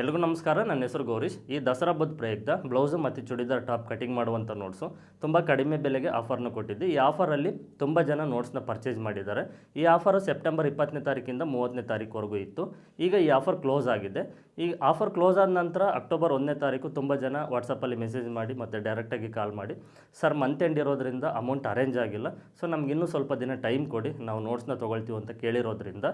ಎಲ್ರಿಗೂ ನಮಸ್ಕಾರ, ನನ್ನ ಹೆಸರು ಗೌರೀಶ್. ಈ ದಸರಾ ಹಬ್ಬದ ಪ್ರಯುಕ್ತ ಬ್ಲೌಸು ಮತ್ತು ಚೂಡಿದಾರ್ ಟಾಪ್ ಕಟಿಂಗ್ ಮಾಡುವಂಥ ನೋಟ್ಸು ತುಂಬ ಕಡಿಮೆ ಬೆಲೆಗೆ ಆಫರ್ನ ಕೊಟ್ಟಿದ್ದು. ಈ ಆಫರಲ್ಲಿ ತುಂಬ ಜನ ನೋಟ್ಸ್ನ ಪರ್ಚೇಸ್ ಮಾಡಿದ್ದಾರೆ. ಈ ಆಫರು ಸೆಪ್ಟೆಂಬರ್ ಇಪ್ಪತ್ತನೇ ತಾರೀಕಿಂದ ಮೂವತ್ತನೇ ತಾರೀಕುವರೆಗೂ ಇತ್ತು. ಈಗ ಈ ಆಫರ್ ಕ್ಲೋಸ್ ಆಗಿದೆ. ಈ ಆಫರ್ ಕ್ಲೋಸ್ ಆದ ನಂತರ ಅಕ್ಟೋಬರ್ ಒಂದನೇ ತಾರೀಕು ತುಂಬ ಜನ ವಾಟ್ಸಪ್ಪಲ್ಲಿ ಮೆಸೇಜ್ ಮಾಡಿ ಮತ್ತು ಡೈರೆಕ್ಟಾಗಿ ಕಾಲ್ ಮಾಡಿ. ಸರ್ ಮಂತ್ ಎಂಡ್ ಇರೋದ್ರಿಂದ ಅಮೌಂಟ್ ಅರೇಂಜ್ ಆಗಿಲ್ಲ. ಸೊ ನಮ್ಗೆ ಇನ್ನೂ ಸ್ವಲ್ಪ ದಿನ ಟೈಮ್ ಕೊಡಿ. ನಾವು ನೋಟ್ಸ್ನ ತೊಗೊಳ್ತೀವಿ ಅಂತ ಕೇಳಿರೋದ್ರಿಂದ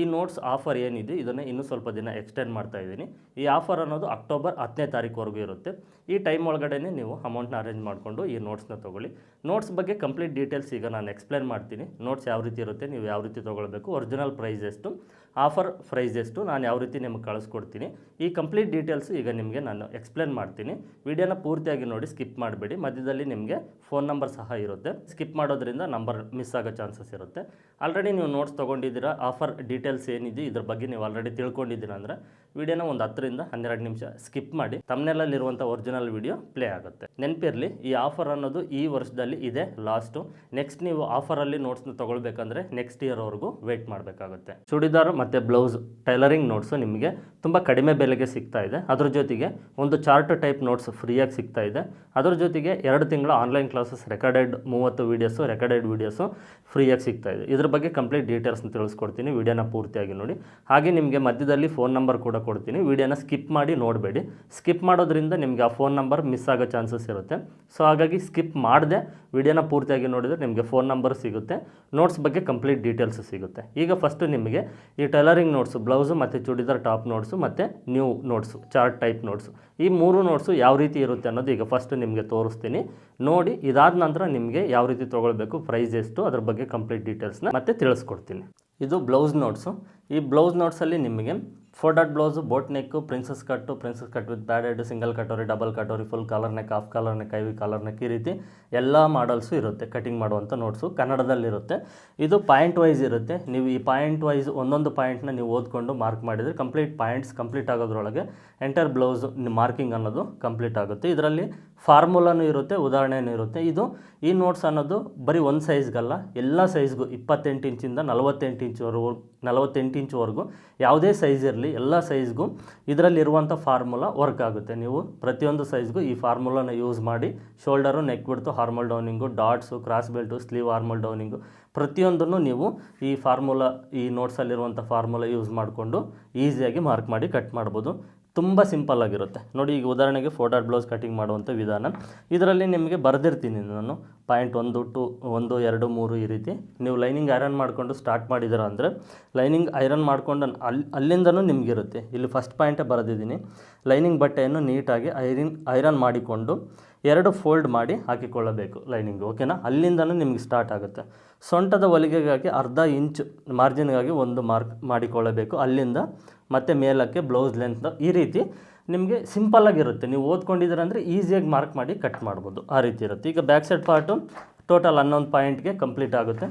ಈ ನೋಟ್ಸ್ ಆಫರ್ ಏನಿದೆ, ಇದನ್ನು ಇನ್ನೂ ಸ್ವಲ್ಪ ದಿನ ಎಕ್ಸ್ಟೆಂಡ್ ಮಾಡ್ತಾ ಇದ್ದೀನಿ. ಈ ಆಫರ್ ಅನ್ನೋದು ಅಕ್ಟೋಬರ್ ಹತ್ತನೇ ತಾರೀಕುವರೆಗೂ ಇರುತ್ತೆ. ಈ ಟೈಮ್ ಒಳಗಡೆ ನೀವು ಅಮೌಂಟ್ನ ಅರೇಂಜ್ ಮಾಡಿಕೊಂಡು ಈ ನೋಟ್ಸ್ನ ತೊಗೊಳ್ಳಿ. ನೋಟ್ಸ್ ಬಗ್ಗೆ ಕಂಪ್ಲೀಟ್ ಡೀಟೇಲ್ಸ್ ಈಗ ನಾನು ಎಕ್ಸ್ಪ್ಲೇನ್ ಮಾಡ್ತೀನಿ. ನೋಟ್ಸ್ ಯಾವ ರೀತಿ ಇರುತ್ತೆ, ನೀವು ಯಾವ ರೀತಿ ತೊಗೊಳ್ಬೇಕು ಒರಿಜಿನಲ್ ಪ್ರೈಸ್ ಎಷ್ಟು ಆಫರ್ ಪ್ರೈಸ್ ಎಷ್ಟು ನಾನು ಯಾವ ರೀತಿ ನಿಮಗೆ ಕಳಿಸ್ಕೊಡ್ತೀನಿ. ಈ ಕಂಪ್ಲೀಟ್ ಡೀಟೇಲ್ಸ್ ಈಗ ನಿಮಗೆ ನಾನು ಎಕ್ಸ್ಪ್ಲೇನ್ ಮಾಡ್ತೀನಿ. ವಿಡಿಯೋನ ಪೂರ್ತಿಯಾಗಿ ನೋಡಿ ಸ್ಕಿಪ್ ಮಾಡಬೇಡಿ. ಮಧ್ಯದಲ್ಲಿ ನಿಮಗೆ ಫೋನ್ ನಂಬರ್ ಸಹ ಇರುತ್ತೆ. ಸ್ಕಿಪ್ ಮಾಡೋದ್ರಿಂದ ನಂಬರ್ ಮಿಸ್ ಆಗೋ ಚಾನ್ಸಸ್ ಇರುತ್ತೆ. ಆಲ್ರೆಡಿ ನೀವು ನೋಟ್ಸ್ ತೊಗೊಂಡಿದ್ದೀರಾ ಆಫರ್ ಡೀಟೇಲ್ಸ್ ಏನಿದೆ, ಇದ್ರ ಬಗ್ಗೆ ನೀವು ಆಲ್ರೆಡಿ ತಿಳ್ಕೊಂಡಿದ್ದೀರಾ ಅಂದರೆ ವಿಡಿಯೋನ ಒಂದು ಹತ್ತರಿಂದ ಹನ್ನೆರಡು ನಿಮಿಷ ಸ್ಕಿಪ್ ಮಾಡಿ ತಮ್ಮನೆಲ್ಲಲ್ಲಿರುವಂಥ ಒರಿಜಿನಲ್ ವಿಡಿಯೋ ಪ್ಲೇ ಆಗುತ್ತೆ. ನೆನಪಿರಲಿ, ಈ ಆಫರ್ ಅನ್ನೋದು ಈ ವರ್ಷದಲ್ಲಿ ಇದೆ ಲಾಸ್ಟು ನೆಕ್ಸ್ಟ್ ನೀವು ಆಫರಲ್ಲಿ ನೋಟ್ಸ್ನ ತೊಗೊಳ್ಬೇಕಂದ್ರೆ ನೆಕ್ಸ್ಟ್ ಇಯರ್ವರೆಗೂ ವೆಯ್ಟ್ ಮಾಡಬೇಕಾಗುತ್ತೆ. ಚೂಡಿದಾರ್ ಮತ್ತು ಬ್ಲೌಸ್ ಟೈಲರಿಂಗ್ ನೋಟ್ಸು ನಿಮಗೆ ತುಂಬ ಕಡಿಮೆ ಬೆಲೆಗೆ ಸಿಗ್ತಾ ಇದೆ. ಅದ್ರ ಜೊತೆಗೆ ಒಂದು ಚಾರ್ಟ್ ಟೈಪ್ ನೋಟ್ಸ್ ಫ್ರೀಯಾಗಿ ಸಿಗ್ತಾ ಇದೆ. ಅದ್ರ ಜೊತೆಗೆ ಎರಡು ತಿಂಗಳ ಆನ್ಲೈನ್ ಕ್ಲಾಸಸ್ ರೆಕಾರ್ಡೆಡ್ ಮೂವತ್ತು ವೀಡಿಯೋಸು ರೆಕಾರ್ಡೆಡ್ ವೀಡಿಯೋಸು ಫ್ರೀಯಾಗಿ ಸಿಗ್ತಾ ಇದೆ. ಇದ್ರ ಬಗ್ಗೆ ಕಂಪ್ಲೀಟ್ ಡೀಟೇಲ್ಸ್ನ ತಿಳಿಸ್ಕೊಡ್ತೀನಿ. ವೀಡಿಯೋನ ಪೂರ್ತಿಯಾಗಿ ನೋಡಿ. ಹಾಗೆ ನಿಮಗೆ ಮಧ್ಯದಲ್ಲಿ ಫೋನ್ ನಂಬರ್ ಕೂಡ ಕೊಡ್ತೀನಿ. ವೀಡಿಯೋನ ಸ್ಕಿಪ್ ಮಾಡಿ ನೋಡಬೇಡಿ. ಸ್ಕಿಪ್ ಮಾಡೋದ್ರಿಂದ ನಿಮಗೆ ಆ ಫೋನ್ ನಂಬರ್ ಮಿಸ್ ಆಗೋ ಚಾನ್ಸಸ್ ಇರುತ್ತೆ. ಸೊ ಹಾಗಾಗಿ ಸ್ಕಿಪ್ ಮಾಡದೆ, ವಿಡಿಯೋನ ಪೂರ್ತಿಯಾಗಿ ನೋಡಿದರೆ ನಿಮಗೆ ಫೋನ್ ನಂಬರ್ ಸಿಗುತ್ತೆ. ನೋಟ್ಸ್ ಬಗ್ಗೆ ಕಂಪ್ಲೀಟ್ ಡೀಟೇಲ್ಸ್ ಸಿಗುತ್ತೆ. ಈಗ ಫಸ್ಟು ನಿಮಗೆ ಈ ಟೈಲರಿಂಗ್ ನೋಟ್ಸು ಬ್ಲೌಸು ಮತ್ತು ಚೂಡಿದಾರ್ ಟಾಪ್ ನೋಟ್ಸು ಮತ್ತು new notes, chart type notes. ಈ ಮೂರು ನೋಟ್ಸು ಯಾವ ರೀತಿ ಇರುತ್ತೆ ಅನ್ನೋದು ಈಗ ಫಸ್ಟ್ ನಿಮಗೆ ತೋರಿಸ್ತೀನಿ. ನೋಡಿ, ಇದಾದ ನಂತರ ನಿಮಗೆ ಯಾವ ರೀತಿ ತೊಗೊಳ್ಬೇಕು ಪ್ರೈಸ್ ಎಷ್ಟು, ಅದ್ರ ಬಗ್ಗೆ ಕಂಪ್ಲೀಟ್ ಡೀಟೇಲ್ಸ್ನ ಮತ್ತೆ ತಿಳಿಸ್ಕೊಡ್ತೀನಿ. ಇದು ಬ್ಲೌಸ್ ನೋಟ್ಸು ಈ ಬ್ಲೌಸ್ ನೋಟ್ಸಲ್ಲಿ ನಿಮಗೆ four dot blouse boat neck princess cut princess cut with padded single katori double katori full collar neck half collar neck ivy collar neck ಈ ರೀತಿ ಎಲ್ಲ ಮಾಡಲ್ಸು ಇರುತ್ತೆ ಕಟಿಂಗ್ ಮಾಡುವಂಥ ನೋಟ್ಸು ಕನ್ನಡದಲ್ಲಿರುತ್ತೆ. ಇದು ಪಾಯಿಂಟ್ ವೈಸ್ ಇರುತ್ತೆ. ನೀವು ಈ ಪಾಯಿಂಟ್ ವೈಸ್ ಒಂದೊಂದು ಪಾಯಿಂಟ್ನ ನೀವು ಓದ್ಕೊಂಡು ಮಾರ್ಕ್ ಮಾಡಿದರೆ ಕಂಪ್ಲೀಟ್ ಪಾಯಿಂಟ್ಸ್ ಕಂಪ್ಲೀಟ್ ಆಗೋದ್ರೊಳಗೆ ಎಂಟರ್ ಬ್ಲೌಸ್ ಮಾರ್ಕಿಂಗ್ ಅನ್ನೋದು ಕಂಪ್ಲೀಟ್ ಆಗುತ್ತೆ. ಇದರಲ್ಲಿ ಫಾರ್ಮುಲಾನು ಇರುತ್ತೆ, ಉದಾಹರಣೆನೂ ಇರುತ್ತೆ. ಇದು ಈ ನೋಟ್ಸ್ ಅನ್ನೋದು ಬರೀ ಒಂದು ಸೈಜ್ಗಲ್ಲ, ಎಲ್ಲ ಸೈಜ್ಗೂ, ಇಪ್ಪತ್ತೆಂಟು ಇಂಚಿಂದ ನಲವತ್ತೆಂಟು ಇಂಚ್ವರೆಗೂ ನಲವತ್ತೆಂಟು ಇಂಚ್ವರೆಗೂ ಯಾವುದೇ ಸೈಜ್ ಇರಲಿ, ಎಲ್ಲ ಸೈಜ್ಗೂ ಇದರಲ್ಲಿರುವಂಥ ಫಾರ್ಮುಲಾ ವರ್ಕ್ ಆಗುತ್ತೆ. ನೀವು ಪ್ರತಿಯೊಂದು ಸೈಜ್ಗೂ ಈ ಫಾರ್ಮುಲಾನ ಯೂಸ್ ಮಾಡಿ, shoulder neck width armhole downing darts cross belt sleeve armhole downing ಪ್ರತಿಯೊಂದನ್ನು ನೀವು ಈ ಫಾರ್ಮುಲಾ, ಈ ನೋಟ್ಸಲ್ಲಿರುವಂಥ ಫಾರ್ಮುಲಾ ಯೂಸ್ ಮಾಡಿಕೊಂಡು ಈಸಿಯಾಗಿ ಮಾರ್ಕ್ ಮಾಡಿ ಕಟ್ ಮಾಡ್ಬೋದು. ತುಂಬ ಸಿಂಪಲ್ ಆಗಿರುತ್ತೆ. ನೋಡಿ, ಈಗ ಉದಾಹರಣೆಗೆ ಫೋಟೋ ಬ್ಲೌಸ್ ಕಟಿಂಗ್ ಮಾಡುವಂಥ ವಿಧಾನ. ಇದರಲ್ಲಿ ನಿಮಗೆ ಬರೆದಿರ್ತೀನಿ ನಾನು. ಪಾಯಿಂಟ್ ಒಂದು ಟು, ಒಂದು, ಎರಡು, ಮೂರು ಈ ರೀತಿ. ನೀವು ಲೈನಿಂಗ್ ಐರನ್ ಮಾಡಿಕೊಂಡು ಸ್ಟಾರ್ಟ್ ಮಾಡಿದ್ದೀರ ಅಂದರೆ ಲೈನಿಂಗ್ ಐರನ್ ಮಾಡ್ಕೊಂಡು ಅಲ್ಲಿ ಅಲ್ಲಿಂದನೂ ನಿಮಗಿರುತ್ತೆ. ಇಲ್ಲಿ ಫಸ್ಟ್ ಪಾಯಿಂಟೇ ಬರೆದಿದ್ದೀನಿ. ಲೈನಿಂಗ್ ಬಟ್ಟೆಯನ್ನು ನೀಟಾಗಿ ಐರಿನ್ ಐರನ್ ಮಾಡಿಕೊಂಡು ಎರಡು ಫೋಲ್ಡ್ ಮಾಡಿ ಹಾಕಿಕೊಳ್ಳಬೇಕು ಲೈನಿಂಗ್, ಓಕೆನಾ? ಅಲ್ಲಿಂದನೂ ನಿಮಗೆ ಸ್ಟಾರ್ಟ್ ಆಗುತ್ತೆ. ಸೊಂಟದ ಹೊಲಿಗೆಗಾಗಿ ಅರ್ಧ ಇಂಚ್ ಮಾರ್ಜಿನ್ಗಾಗಿ ಒಂದು ಮಾರ್ಕ್ ಮಾಡಿಕೊಳ್ಳಬೇಕು. ಅಲ್ಲಿಂದ ಮತ್ತು ಮೇಲಕ್ಕೆ ಬ್ಲೌಸ್ ಲೆಂತ್ ಈ ರೀತಿ ನಿಮಗೆ ಸಿಂಪಲ್ಲಾಗಿರುತ್ತೆ ನೀವು ಓದ್ಕೊಂಡಿದ್ದೀರ ಅಂದರೆ ಈಸಿಯಾಗಿ ಮಾರ್ಕ್ ಮಾಡಿ ಕಟ್ ಮಾಡ್ಬೋದು. ಆ ರೀತಿ ಇರುತ್ತೆ. ಈಗ ಬ್ಯಾಕ್ ಸೈಡ್ ಪಾರ್ಟು ಟೋಟಲ್ ಹನ್ನೊಂದು ಪಾಯಿಂಟ್ಗೆ ಕಂಪ್ಲೀಟ್ ಆಗುತ್ತೆ.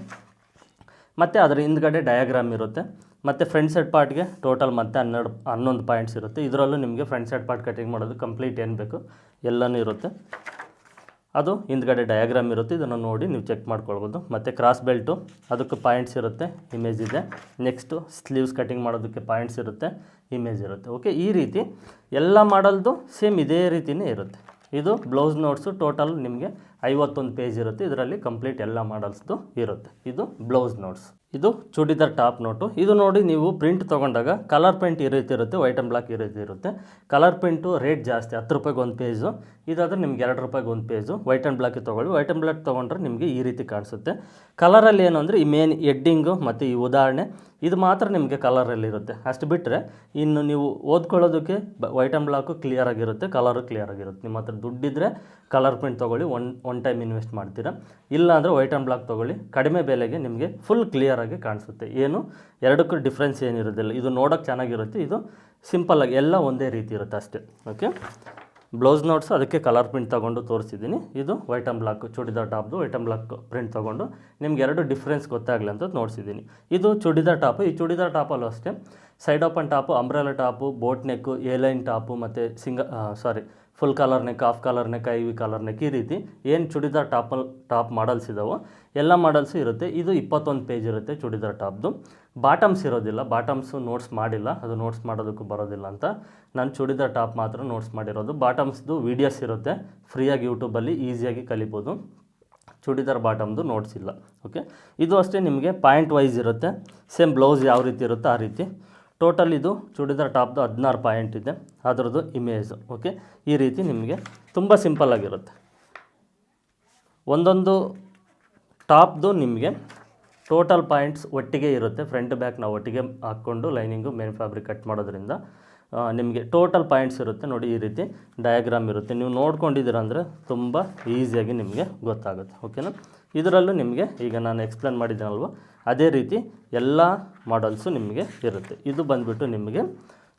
ಮತ್ತು ಅದರ ಹಿಂದ್ಗಡೆ ಡಯಾಗ್ರಾಮ್ ಇರುತ್ತೆ. ಮತ್ತು ಫ್ರಂಟ್ ಸೈಡ್ ಪಾರ್ಟ್ಗೆ ಟೋಟಲ್ ಮತ್ತೆ ಹನ್ನೆರಡು, ಹನ್ನೊಂದು ಪಾಯಿಂಟ್ಸ್ ಇರುತ್ತೆ. ಇದರಲ್ಲೂ ನಿಮಗೆ ಫ್ರಂಟ್ ಸೈಡ್ ಪಾರ್ಟ್ ಕಟಿಂಗ್ ಮಾಡೋದು ಕಂಪ್ಲೀಟ್ ಏನು ಬೇಕು ಎಲ್ಲನೂ ಇರುತ್ತೆ. ಅದು ಹಿಂದ್ಗಡೆ ಡಯಾಗ್ರಾಮ್ ಇರುತ್ತೆ. ಇದನ್ನು ನೋಡಿ ನೀವು ಚೆಕ್ ಮಾಡ್ಕೊಳ್ಬೋದು. ಮತ್ತು ಕ್ರಾಸ್ ಬೆಲ್ಟು ಅದಕ್ಕೆ ಪಾಯಿಂಟ್ಸ್ ಇರುತ್ತೆ ಇಮೇಜ್ ಇದೆ. ನೆಕ್ಸ್ಟು ಸ್ಲೀವ್ಸ್ ಕಟಿಂಗ್ ಮಾಡೋದಕ್ಕೆ ಪಾಯಿಂಟ್ಸ್ ಇರುತ್ತೆ ಇಮೇಜ್ ಇರುತ್ತೆ. ಓಕೆ ಈ ರೀತಿ ಎಲ್ಲ ಮಾಡಲ್ದು ಸೇಮ್ ಇದೇ ರೀತಿಯೇ ಇರುತ್ತೆ. ಇದು ಬ್ಲೌಸ್ ನೋಟ್ಸು ಟೋಟಲ್ ನಿಮಗೆ ಐವತ್ತೊಂದು ಪೇಜ್ ಇರುತ್ತೆ. ಇದರಲ್ಲಿ ಕಂಪ್ಲೀಟ್ ಎಲ್ಲ ಮಾಡಲ್ಸ್ದು ಇರುತ್ತೆ. ಇದು ಬ್ಲೌಸ್ ನೋಟ್ಸ್ ಇದು ಚೂಡಿದಾರ್ ಟಾಪ್ ನೋಟು. ಇದು ನೋಡಿ ನೀವು ಪ್ರಿಂಟ್ ತೊಗೊಂಡಾಗ ಕಲರ್ ಪ್ರಿಂಟ್ ಈ ರೀತಿ ಇರುತ್ತೆ, ವೈಟ್ ಆ್ಯಂಡ್ ಬ್ಲಾಕ್ ಈ ರೀತಿ ಇರುತ್ತೆ. ಕಲರ್ ಪ್ರಿಂಟು ರೇಟ್ ಜಾಸ್ತಿ, ಹತ್ತು ರೂಪಾಯಿಗೆ ಒಂದು ಪೇಜು. ಇದಾದರೆ ನಿಮ್ಗೆ ಎರಡು ರೂಪಾಯಿಗೆ ಒಂದು ಪೇಜು. ವೈಟ್ ಆ್ಯಂಡ್ ಬ್ಲಾಕ್ ತೊಗೊಳ್ಳಿ. ವೈಟ್ ಆ್ಯಂಡ್ ಬ್ಲಾಕ್ ತೊಗೊಂಡ್ರೆ ನಿಮಗೆ ಈ ರೀತಿ ಕಾಣಿಸುತ್ತೆ. ಕಲರಲ್ಲಿ ಏನು ಅಂದರೆ ಈ ಮೇನ್ ಎಡ್ಡಿಂಗು ಮತ್ತು ಈ ಉದಾಹರಣೆ, ಇದು ಮಾತ್ರ ನಿಮಗೆ ಕಲರಲ್ಲಿರುತ್ತೆ ಅಷ್ಟು ಬಿಟ್ಟರೆ ಇನ್ನು ನೀವು ಓದ್ಕೊಳ್ಳೋದಕ್ಕೆ ವೈಟ್ ಆ್ಯಂಡ್ ಬ್ಲಾಕು ಕ್ಲಿಯರ್ ಆಗಿರುತ್ತೆ, ಕಲರು ಕ್ಲಿಯರ್ ಆಗಿರುತ್ತೆ. ನಿಮ್ಮ ಹತ್ರ ದುಡ್ಡಿದ್ದರೆ ಕಲರ್ ಪ್ರಿಂಟ್ ತೊಗೊಳ್ಳಿ, ಒನ್ ಒನ್ ಟೈಮ್ ಇನ್ವೆಸ್ಟ್ ಮಾಡ್ತೀರಾ. ಇಲ್ಲಾಂದರೆ ವೈಟ್ ಆ್ಯಂಡ್ ಬ್ಲಾಕ್ ತೊಗೊಳ್ಳಿ. ಕಡಿಮೆ ಬೆಲೆಗೆ ನಿಮಗೆ ಫುಲ್ ಕ್ಲಿಯರಾಗಿ ಕಾಣಿಸುತ್ತೆ. ಏನು? ಎರಡಕ್ಕೂ ಡಿಫ್ರೆನ್ಸ್ ಏನಿರೋದಿಲ್ಲ. ಇದು ನೋಡೋಕ್ಕೆ ಚೆನ್ನಾಗಿರುತ್ತೆ. ಇದು ಸಿಂಪಲ್ಲಾಗಿ ಎಲ್ಲ ಒಂದೇ ರೀತಿ ಇರುತ್ತೆ ಅಷ್ಟೇ. ಓಕೆ ಬ್ಲೌಸ್ ನೋಟ್ಸ್ ಅದಕ್ಕೆ ಕಲರ್ ಪ್ರಿಂಟ್ ತೊಗೊಂಡು ತೋರಿಸಿದ್ದೀನಿ. ಇದು ವೈಟ್ ಆ್ಯಂಡ್ ಬ್ಲಾಕ್ ಚೂಡಿದಾರ್ ಟಾಪ್ದು ವೈಟ್ ಆ್ಯಂಡ್ ಬ್ಲಾಕ್ ಪ್ರಿಂಟ್ ತೊಗೊಂಡು ನಿಮ್ಗೆ ಎರಡು ಡಿಫ್ರೆನ್ಸ್ ಗೊತ್ತಾಗಲಿ ಅಂತ ನೋಡಿಸಿದ್ದೀನಿ. ಇದು ಚೂಡಿದಾರ್ ಟಾಪು. ಈ ಚೂಡಿದಾರ್ ಟಾಪಲ್ಲೂ ಅಷ್ಟೇ. Side open top umbrella top boat neck A line line top ಮತ್ತು Singh sorry full collar neck half collar neck I V collar neck ಈ ರೀತಿ ಏನು ಚೂಡಿದಾರ್ ಟಾಪಲ್ ಟಾಪ್ ಮಾಡಲ್ಸ್ ಇದಾವೋ ಎಲ್ಲ ಮಾಡಲ್ಸು ಇರುತ್ತೆ. ಇದು ಇಪ್ಪತ್ತೊಂದು ಪೇಜ್ ಇರುತ್ತೆ ಚೂಡಿದಾರ್ ಟಾಪ್ದು. ಬಾಟಮ್ಸ್ ಇರೋದಿಲ್ಲ. ಬಾಟಮ್ಸು ನೋಟ್ಸ್ ಮಾಡಿಲ್ಲ. ಅದು ನೋಟ್ಸ್ ಮಾಡೋದಕ್ಕೂ ಬರೋದಿಲ್ಲ ಅಂತ ನಾನು ಚೂಡಿದಾರ್ ಟಾಪ್ ಮಾತ್ರ ನೋಟ್ಸ್ ಮಾಡಿರೋದು. ಬಾಟಮ್ಸ್ದು ವೀಡಿಯೋಸ್ ಇರುತ್ತೆ. ಫ್ರೀಯಾಗಿ ಯೂಟ್ಯೂಬಲ್ಲಿ ಈಸಿಯಾಗಿ ಕಲಿಬೋದು. ಚೂಡಿದಾರ್ ಬಾಟಮ್ದು ನೋಟ್ಸ್ ಇಲ್ಲ. ಓಕೆ ಇದು ಅಷ್ಟೇ ನಿಮಗೆ ಪಾಯಿಂಟ್ ವೈಸ್ ಇರುತ್ತೆ. ಸೇಮ್ ಬ್ಲೌಸ್ ಯಾವ ರೀತಿ ಇರುತ್ತೋ ಆ ರೀತಿ. ಟೋಟಲ್ ಇದು ಚೂಡಿದಾರ್ ಟಾಪ್ದು ಹದಿನಾರು ಪಾಯಿಂಟ್ ಇದೆ. ಅದರದ್ದು ಇಮೇಜು ಓಕೆ ಈ ರೀತಿ ನಿಮಗೆ ತುಂಬ ಸಿಂಪಲ್ ಆಗಿರುತ್ತೆ. ಒಂದೊಂದು ಟಾಪ್ದು ನಿಮಗೆ ಟೋಟಲ್ ಪಾಯಿಂಟ್ಸ್ ಒಟ್ಟಿಗೆ ಇರುತ್ತೆ. ಫ್ರಂಟ್ ಬ್ಯಾಕ್ ನಾವು ಒಟ್ಟಿಗೆ ಹಾಕ್ಕೊಂಡು ಲೈನಿಂಗು ಮೇನ್ ಫ್ಯಾಬ್ರಿಕ್ ಕಟ್ ಮಾಡೋದ್ರಿಂದ. ನಿಮಗೆ ಟೋಟಲ್ ಪಾಯಿಂಟ್ಸ್ ಇರುತ್ತೆ ನೋಡಿ ಈ ರೀತಿ ಡಯಾಗ್ರಾಮ್ ಇರುತ್ತೆ. ನೀವು ನೋಡ್ಕೊಂಡಿದ್ದೀರ ಅಂದರೆ ತುಂಬ ಈಸಿಯಾಗಿ ನಿಮಗೆ ಗೊತ್ತಾಗುತ್ತೆ ಓಕೆನಾ ಇದರಲ್ಲೂ ನಿಮಗೆ ಈಗ ನಾನು ಎಕ್ಸ್ಪ್ಲೇನ್ ಮಾಡಿದ್ದೀನಲ್ವ? ಅದೇ ರೀತಿ ಎಲ್ಲ ಮಾಡಲ್ಸು ನಿಮಗೆ ಇರುತ್ತೆ. ಇದು ಬಂದುಬಿಟ್ಟು ನಿಮಗೆ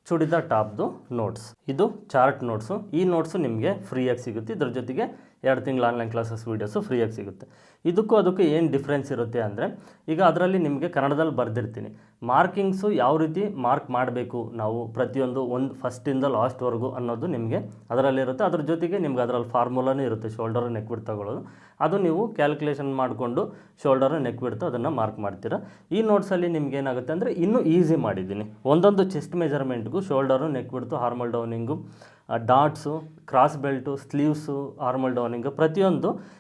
ಚುಡಿದ ಟಾಪ್ದು ನೋಟ್ಸ್ ಇದು ಚಾರ್ಟ್ ನೋಟ್ಸು ಈ ನೋಟ್ಸು ನಿಮಗೆ ಫ್ರೀಯಾಗಿ ಸಿಗುತ್ತೆ. ಇದ್ರ ಜೊತೆಗೆ ಎರಡು ತಿಂಗಳು ಆನ್ಲೈನ್ ಕ್ಲಾಸಸ್ ವೀಡಿಯೋಸು ಫ್ರೀಯಾಗಿ ಸಿಗುತ್ತೆ. ಇದಕ್ಕೂ ಅದಕ್ಕೂ ಏನು ಡಿಫ್ರೆನ್ಸ್ ಇರುತ್ತೆ ಅಂದರೆ, ಈಗ ಅದರಲ್ಲಿ ನಿಮಗೆ ಕನ್ನಡದಲ್ಲಿ ಬರೆದಿರ್ತೀನಿ. ಮಾರ್ಕಿಂಗ್ಸು ಯಾವ ರೀತಿ ಮಾರ್ಕ್ ಮಾಡಬೇಕು ನಾವು ಪ್ರತಿಯೊಂದು ಒಂದು ಫಸ್ಟಿಂದ ಲಾಸ್ಟ್ವರೆಗೂ ಅನ್ನೋದು ನಿಮಗೆ ಅದರಲ್ಲಿರುತ್ತೆ. ಅದ್ರ ಜೊತೆಗೆ ನಿಮ್ಗೆ ಅದರಲ್ಲಿ ಫಾರ್ಮುಲಾನೂ ಇರುತ್ತೆ ಶೋಲ್ಡರ್ ನೆಕ್ ಬಿಡ್ ತಗೊಳ್ಳೋದು. ಅದು ನೀವು ಕ್ಯಾಲ್ಕುಲೇಷನ್ ಮಾಡಿಕೊಂಡು ಶೋಲ್ಡರ್ ನೆಕ್ ಬಿಡ್ತು ಅದನ್ನು ಮಾರ್ಕ್ ಮಾಡ್ತೀರಾ. ಈ ನೋಟ್ಸಲ್ಲಿ ನಿಮ್ಗೆ ಏನಾಗುತ್ತೆ ಅಂದರೆ ಇನ್ನೂ ಈಸಿ ಮಾಡಿದ್ದೀನಿ. ಒಂದೊಂದು chest ಮೆಜರ್ಮೆಂಟ್ಗೂ shoulder neck width armhole downing darts cross belt sleeves armhole downing ಪ್ರತಿಯೊಂದು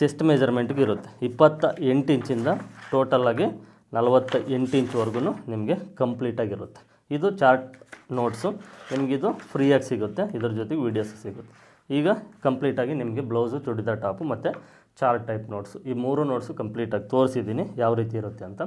ಚೆಸ್ಟ್ ಮೆಜರ್ಮೆಂಟ್ಗೆ ಇರುತ್ತೆ. ಇಪ್ಪತ್ತ ಎಂಟು ಇಂಚಿಂದ ಟೋಟಲಾಗಿ ನಲವತ್ತ ಎಂಟು ಇಂಚ್ವರೆಗೂ ನಿಮಗೆ ಕಂಪ್ಲೀಟಾಗಿರುತ್ತೆ ಇದು ಚಾರ್ಟ್ ನೋಟ್ಸು ನಿಮಗಿದು ಫ್ರೀಯಾಗಿ ಸಿಗುತ್ತೆ. ಇದ್ರ ಜೊತೆಗೆ ವಿಡಿಯೋಸ್ ಸಿಗುತ್ತೆ. ಈಗ ಕಂಪ್ಲೀಟಾಗಿ ನಿಮಗೆ ಬ್ಲೌಸು ಚೂಡಿದಾರ್ ಟಾಪು ಮತ್ತು ಚಾರ್ಟ್ ಟೈಪ್ ನೋಟ್ಸು ಈ ಮೂರು ನೋಟ್ಸು ಕಂಪ್ಲೀಟಾಗಿ ತೋರಿಸಿದ್ದೀನಿ. ಯಾವ ರೀತಿ ಇರುತ್ತೆ ಅಂತ.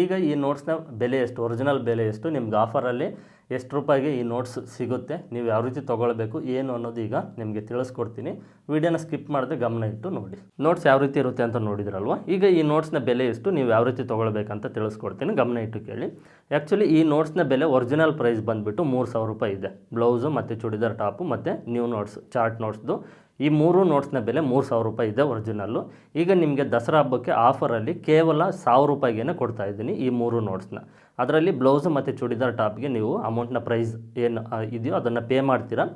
ಈಗ ಈ ನೋಟ್ಸ್ನ ಬೆಲೆ ಎಷ್ಟು? ಒರಿಜಿನಲ್ ಬೆಲೆ ಎಷ್ಟು? ನಿಮ್ಗೆ ಆಫರಲ್ಲಿ ಎಷ್ಟು ರೂಪಾಯಿಗೆ ಈ ನೋಟ್ಸ್ ಸಿಗುತ್ತೆ, ನೀವು ಯಾವ ರೀತಿ ತೊಗೊಳ್ಬೇಕು, ಏನು ಅನ್ನೋದು ಈಗ ನಿಮಗೆ ತಿಳಿಸ್ಕೊಡ್ತೀನಿ. ವಿಡಿಯೋನ ಸ್ಕಿಪ್ ಮಾಡದೆ ಗಮನ ಇಟ್ಟು ನೋಡಿ. ನೋಟ್ಸ್ ಯಾವ ರೀತಿ ಇರುತ್ತೆ ಅಂತ ನೋಡಿದ್ರಲ್ವ? ಈಗ ಈ ನೋಟ್ಸ್ನ ಬೆಲೆ ಎಷ್ಟು, ನೀವು ಯಾವ ರೀತಿ ತೊಗೊಳ್ಬೇಕಂತ ತಿಳಿಸ್ಕೊಡ್ತೀನಿ. ಗಮನ ಇಟ್ಟು ಕೇಳಿ. ಆ್ಯಕ್ಚುಲಿ ಈ ನೋಟ್ಸ್ನ ಬೆಲೆ ಒರಿಜಿನಲ್ ಪ್ರೈಸ್ ಬಂದುಬಿಟ್ಟು ಮೂರು ಸಾವಿರ ರೂಪಾಯಿ ಇದೆ. ಬ್ಲೌಸು ಮತ್ತು ಚೂಡಿದಾರ್ ಟಾಪು ಮತ್ತು ನ್ಯೂ ನೋಟ್ಸ್ ಚಾರ್ಟ್ ನೋಟ್ಸ್ದು ಈ ಮೂರು ನೋಟ್ಸ್ನ ಬೆಲೆ ಮೂರು ಸಾವಿರ ರೂಪಾಯಿ ಇದೆ ಒರಿಜಿನಲ್ಲು. ಈಗ ನಿಮಗೆ ದಸರಾ ಹಬ್ಬಕ್ಕೆ ಆಫರಲ್ಲಿ ಕೇವಲ ಸಾವಿರ ರೂಪಾಯಿಗೇನೆ ಕೊಡ್ತಾ ಇದ್ದೀನಿ ಈ ಮೂರು ನೋಟ್ಸ್ನ. ಅದರಲ್ಲಿ ಬ್ಲೌಸ್ ಮತ್ತು ಚೂಡಿದಾರ್ ಟಾಪ್ಗೆ ನೀವು ಅಮೌಂಟ್ನ ಪ್ರೈಸ್ ಏನು ಇದೆಯೋ ಅದನ್ನು ಪೇ ಮಾಡ್ತೀರಾ.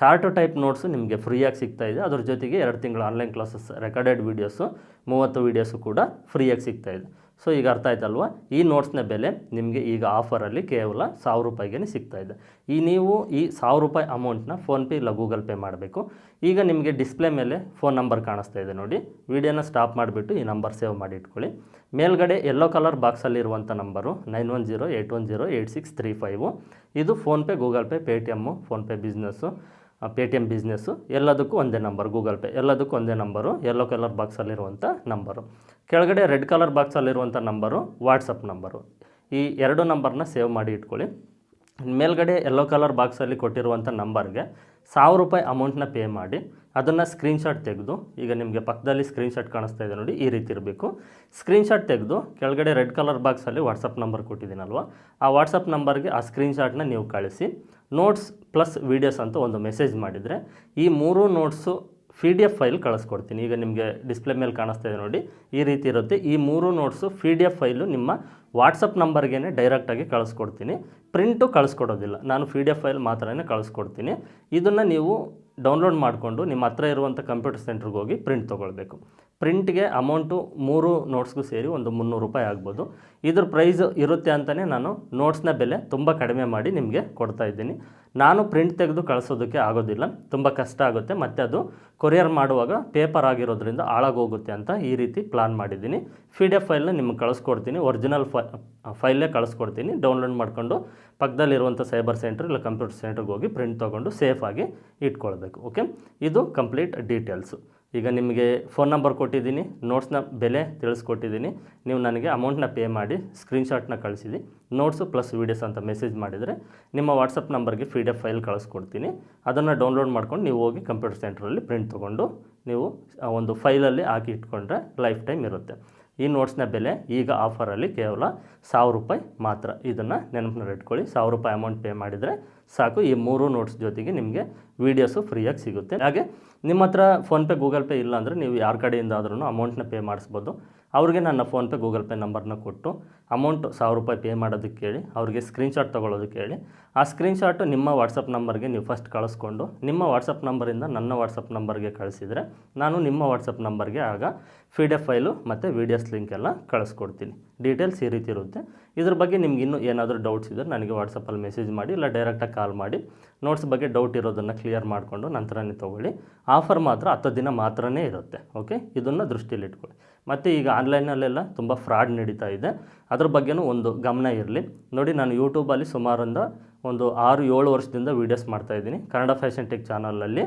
ಚಾರ್ಟ್ ಟೈಪ್ ನೋಟ್ಸು ನಿಮಗೆ ಫ್ರೀಯಾಗಿ ಸಿಗ್ತಾ ಇದೆ. ಅದ್ರ ಜೊತೆಗೆ ಎರಡು ತಿಂಗಳು ಆನ್ಲೈನ್ ಕ್ಲಾಸಸ್, ರೆಕಾರ್ಡೆಡ್ ವೀಡಿಯೋಸು, ಮೂವತ್ತು ವೀಡಿಯೋಸು ಕೂಡ ಫ್ರೀಯಾಗಿ ಸಿಗ್ತಾ ಇದೆ. ಸೊ ಈಗ ಅರ್ಥ ಆಯ್ತಲ್ವಾ? ಈ ನೋಟ್ಸ್ನ ಬೆಲೆ ನಿಮಗೆ ಈಗ ಆಫರಲ್ಲಿ ಕೇವಲ ಸಾವಿರ ರೂಪಾಯಿಗೆ ಸಿಗ್ತಾ ಇದೆ. ಈ ನೀವು ಈ ಸಾವಿರ ರೂಪಾಯಿ ಅಮೌಂಟ್ನ ಫೋನ್ಪೇ ಇಲ್ಲ ಗೂಗಲ್ ಪೇ ಮಾಡಬೇಕು. ಈಗ ನಿಮಗೆ ಡಿಸ್ಪ್ಲೇ ಮೇಲೆ ಫೋನ್ ನಂಬರ್ ಕಾಣಿಸ್ತಾ ಇದೆ ನೋಡಿ. ವಿಡಿಯೋನ ಸ್ಟಾಪ್ ಮಾಡಿಬಿಟ್ಟು ಈ ನಂಬರ್ ಸೇವ್ ಮಾಡಿ ಇಟ್ಕೊಳ್ಳಿ. ಮೇಲ್ಗಡೆ ಎಲ್ಲೋ colour ಬಾಕ್ಸಲ್ಲಿರುವಂಥ number nine one zero eight one zero eight six three five ಇದು PhonePe Google Pay Paytm PhonePe business Paytm business ಎಲ್ಲದಕ್ಕೂ ಒಂದೇ ನಂಬರ್ ಗೂಗಲ್ ಪೇ ಎಲ್ಲದಕ್ಕೂ ಒಂದೇ ನಂಬರು ಯೆಲ್ಲೋ ಕಲರ್ ಬಾಕ್ಸಲ್ಲಿರುವಂಥ ನಂಬರು ಕೆಳಗಡೆ ರೆಡ್ ಕಲರ್ ಬಾಕ್ಸಲ್ಲಿರುವಂಥ ನಂಬರು ವಾಟ್ಸಪ್ ನಂಬರು ಈ ಎರಡು ನಂಬರ್ನ ಸೇವ್ ಮಾಡಿ ಇಟ್ಕೊಳ್ಳಿ. ಮೇಲ್ಗಡೆ ಯೆಲ್ಲೋ ಕಲರ್ ಬಾಕ್ಸಲ್ಲಿ ಕೊಟ್ಟಿರುವಂಥ ನಂಬರ್ಗೆ ಸಾವಿರ ರೂಪಾಯಿ ಅಮೌಂಟ್ನ ಪೇ ಮಾಡಿ, ಅದನ್ನು ಸ್ಕ್ರೀನ್ಶಾಟ್ ತೆಗೆದು, ಈಗ ನಿಮಗೆ ಪಕ್ಕದಲ್ಲಿ ಸ್ಕ್ರೀನ್ಶಾಟ್ ಕಾಣಿಸ್ತಾ ಇದೆ ನೋಡಿ, ಈ ರೀತಿ ಇರಬೇಕು. ಸ್ಕ್ರೀನ್ಶಾಟ್ ತೆಗೆದು, ಕೆಳಗಡೆ ರೆಡ್ ಕಲರ್ ಬಾಕ್ಸಲ್ಲಿ ವಾಟ್ಸಪ್ ನಂಬರ್ ಕೊಟ್ಟಿದ್ದೀನಲ್ವ, ಆ ವಾಟ್ಸಪ್ ನಂಬರ್ಗೆ ಆ ಸ್ಕ್ರೀನ್ಶಾಟ್ನ ನೀವು ಕಳಿಸಿ. ನೋಟ್ಸ್ ಪ್ಲಸ್ ವೀಡಿಯೋಸ್ ಅಂತ ಒಂದು ಮೆಸೇಜ್ ಮಾಡಿದರೆ, ಈ ಮೂರು notes P D F file ಕಳಿಸ್ಕೊಡ್ತೀನಿ. ಈಗ ನಿಮಗೆ ಡಿಸ್ಪ್ಲೇ ಮೇಲೆ ಕಾಣಿಸ್ತಾ ಇದೆ ನೋಡಿ. ಈ ರೀತಿ ಇರುತ್ತೆ. ಈ ಮೂರು notes P D F file ನಿಮ್ಮ ವಾಟ್ಸಪ್ ನಂಬರ್ಗೆ ಡೈರೆಕ್ಟಾಗಿ ಕಳಿಸ್ಕೊಡ್ತೀನಿ. ಪ್ರಿಂಟು ಕಳಿಸ್ಕೊಡೋದಿಲ್ಲ. ನಾನು ಪಿ ಡಿ ಎಫ್ ಫೈಲ್ ಮಾತ್ರನೇ ಕಳಿಸ್ಕೊಡ್ತೀನಿ. ಇದನ್ನು ನೀವು ಡೌನ್ಲೋಡ್ ಮಾಡಿಕೊಂಡು ನಿಮ್ಮ ಹತ್ರ ಇರುವಂಥ ಕಂಪ್ಯೂಟರ್ ಸೆಂಟ್ರಿಗೆ ಹೋಗಿ ಪ್ರಿಂಟ್ ತೊಗೊಳ್ಬೇಕು. ಪ್ರಿಂಟ್ಗೆ ಅಮೌಂಟು ಮೂರು ನೋಟ್ಸ್ಗೂ ಸೇರಿ ಒಂದು ಮುನ್ನೂರು ರೂಪಾಯಿ ಆಗ್ಬೋದು. ಇದ್ರ ಪ್ರೈಸ್ ಇರುತ್ತೆ ಅಂತಲೇ ನಾನು ನೋಟ್ಸ್ನ ಬೆಲೆ ತುಂಬ ಕಡಿಮೆ ಮಾಡಿ ನಿಮಗೆ ಕೊಡ್ತಾ ಇದ್ದೀನಿ. ನಾನು ಪ್ರಿಂಟ್ ತೆಗೆದು ಕಳಿಸೋದಕ್ಕೆ ಆಗೋದಿಲ್ಲ. ತುಂಬ ಕಷ್ಟ ಆಗುತ್ತೆ. ಮತ್ತು ಅದು ಕೊರಿಯರ್ ಮಾಡುವಾಗ ಪೇಪರ್ ಆಗಿರೋದ್ರಿಂದ ಹಾಳಾಗೋಗುತ್ತೆ ಅಂತ ಈ ರೀತಿ ಪ್ಲಾನ್ ಮಾಡಿದ್ದೀನಿ. ಪಿ ಡಿ ಎಫ್ ಫೈಲ್ನ ನಿಮ್ಗೆ ಕಳಿಸ್ಕೊಡ್ತೀನಿ. ಒರಿಜಿನಲ್ ಫೈ ಫೈಲೇ ಕಳಿಸ್ಕೊಡ್ತೀನಿ. ಡೌನ್ಲೋಡ್ ಮಾಡಿಕೊಂಡು ಪಕ್ಕದಲ್ಲಿರುವಂಥ ಸೈಬರ್ ಸೆಂಟ್ರ್ ಇಲ್ಲ ಕಂಪ್ಯೂಟರ್ ಸೆಂಟ್ರಿಗೆ ಹೋಗಿ ಪ್ರಿಂಟ್ ತೊಗೊಂಡು ಸೇಫಾಗಿ ಇಟ್ಕೊಳ್ಬೇಕು. ಓಕೆ? ಇದು ಕಂಪ್ಲೀಟ್ ಡೀಟೇಲ್ಸು. ಈಗ ನಿಮಗೆ ಫೋನ್ ನಂಬರ್ ಕೊಟ್ಟಿದ್ದೀನಿ ನೋಟ್ಸ್ನ ಬೆಲೆ ತಿಳಿಸ್ಕೊಟ್ಟಿದ್ದೀನಿ. ನೀವು ನನಗೆ ಅಮೌಂಟ್ನ ಪೇ ಮಾಡಿ ಸ್ಕ್ರೀನ್ಶಾಟ್ನ ಕಳಿಸಿದಿ ನೋಟ್ಸು ಪ್ಲಸ್ ವೀಡಿಯೋಸ್ ಅಂತ ಮೆಸೇಜ್ ಮಾಡಿದರೆ ನಿಮ್ಮ ವಾಟ್ಸಪ್ ನಂಬರ್ಗೆ ಪಿ ಡಿ ಎಫ್ ಫೈಲ್ ಕಳಿಸ್ಕೊಡ್ತೀನಿ. ಅದನ್ನು ಡೌನ್ಲೋಡ್ ಮಾಡ್ಕೊಂಡು ನೀವು ಹೋಗಿ ಕಂಪ್ಯೂಟರ್ ಸೆಂಟ್ರಲ್ಲಿ ಪ್ರಿಂಟ್ ತೊಗೊಂಡು ನೀವು ಒಂದು ಫೈಲಲ್ಲಿ ಹಾಕಿ ಇಟ್ಕೊಂಡ್ರೆ ಲೈಫ್ ಟೈಮ್ ಇರುತ್ತೆ. ಈ ನೋಟ್ಸ್ನ ಬೆಲೆ ಈಗ ಆಫರಲ್ಲಿ ಕೇವಲ ಸಾವಿರ ರೂಪಾಯಿ ಮಾತ್ರ. ಇದನ್ನು ನೆನಪಿನಲ್ಲಿ ಇಟ್ಕೊಳ್ಳಿ ಸಾವಿರ ರೂಪಾಯಿ ಅಮೌಂಟ್ ಪೇ ಮಾಡಿದರೆ ಸಾಕು. ಈ ಮೂರು ನೋಟ್ಸ್ ಜೊತೆಗೆ ನಿಮಗೆ ವೀಡಿಯೋಸು ಫ್ರೀಯಾಗಿ ಸಿಗುತ್ತೆ. ಹಾಗೆ ನಿಮ್ಮ ಹತ್ರ ಫೋನ್ಪೇ ಗೂಗಲ್ ಪೇ ಇಲ್ಲ ಅಂದರೆ ನೀವು ಯಾರ ಕಡೆಯಿಂದ ಆದ್ರೂ ಅಮೌಂಟ್ನ ಪೇ ಮಾಡಿಸ್ಬೋದು. ಅವ್ರಿಗೆ ನನ್ನ ಫೋನ್ಪೇ ಗೂಗಲ್ ಪೇ ನಂಬರ್ನ ಕೊಟ್ಟು ಅಮೌಂಟ್ ಸಾವಿರ ರೂಪಾಯಿ ಪೇ ಮಾಡೋದಕ್ಕೆ ಹೇಳಿ ಅವ್ರಿಗೆ ಸ್ಕ್ರೀನ್ಶಾಟ್ ತೊಗೊಳೋದಕ್ಕೆ ಹೇಳಿ ಆ ಸ್ಕ್ರೀನ್ಶಾಟು ನಿಮ್ಮ ವಾಟ್ಸಪ್ ನಂಬರ್ಗೆ ನೀವು ಫಸ್ಟ್ ಕಳಿಸ್ಕೊಂಡು, ನಿಮ್ಮ ವಾಟ್ಸಪ್ ನಂಬರಿಂದ ನನ್ನ ವಾಟ್ಸಪ್ ನಂಬರ್ಗೆ ಕಳಿಸಿದರೆ ನಾನು ನಿಮ್ಮ ವಾಟ್ಸಪ್ ನಂಬರ್ಗೆ ಆಗ ಪಿ ಡಿ ಎಫ್ ಫೈಲು ಮತ್ತು ವೀಡಿಯೋಸ್ ಲಿಂಕ್ ಎಲ್ಲ ಕಳಿಸ್ಕೊಡ್ತೀನಿ. ಡೀಟೇಲ್ಸ್ ಈ ರೀತಿ ಇರುತ್ತೆ. ಇದ್ರ ಬಗ್ಗೆ ನಿಮ್ಗೆ ಇನ್ನೂ ಏನಾದರೂ ಡೌಟ್ಸ್ ಇದ್ದರೆ ನನಗೆ ವಾಟ್ಸಪ್ಪಲ್ಲಿ ಮೆಸೇಜ್ ಮಾಡಿ, ಇಲ್ಲ ಡೈರೆಕ್ಟಾಗಿ ಕಾಲ್ ಮಾಡಿ. ನೋಟ್ಸ್ ಬಗ್ಗೆ ಡೌಟ್ ಇರೋದನ್ನು ಕ್ಲಿಯರ್ ಮಾಡಿಕೊಂಡು ನಂತರನೇ ತೊಗೊಳ್ಳಿ. ಆಫರ್ ಮಾತ್ರ ಹತ್ತು ದಿನ ಮಾತ್ರನೇ ಇರುತ್ತೆ ಓಕೆ ಇದನ್ನು ದೃಷ್ಟಿಯಲ್ಲಿ ಇಟ್ಕೊಳ್ಳಿ. ಮತ್ತು ಈಗ ಆನ್ಲೈನಲ್ಲೆಲ್ಲ ತುಂಬ ಫ್ರಾಡ್ ನಡೀತಾ ಇದೆ. ಅದ್ರ ಬಗ್ಗೆನೂ ಒಂದು ಗಮನ ಇರಲಿ. ನೋಡಿ, ನಾನು ಯೂಟ್ಯೂಬಲ್ಲಿ ಸುಮಾರಿಂದ ಒಂದು ಆರು, ಏಳು ವರ್ಷದಿಂದ ವೀಡಿಯೋಸ್ ಮಾಡ್ತಾಯಿದ್ದೀನಿ ಕನ್ನಡ ಫ್ಯಾಷನ್ ಟೆಕ್ ಚಾನಲಲ್ಲಿ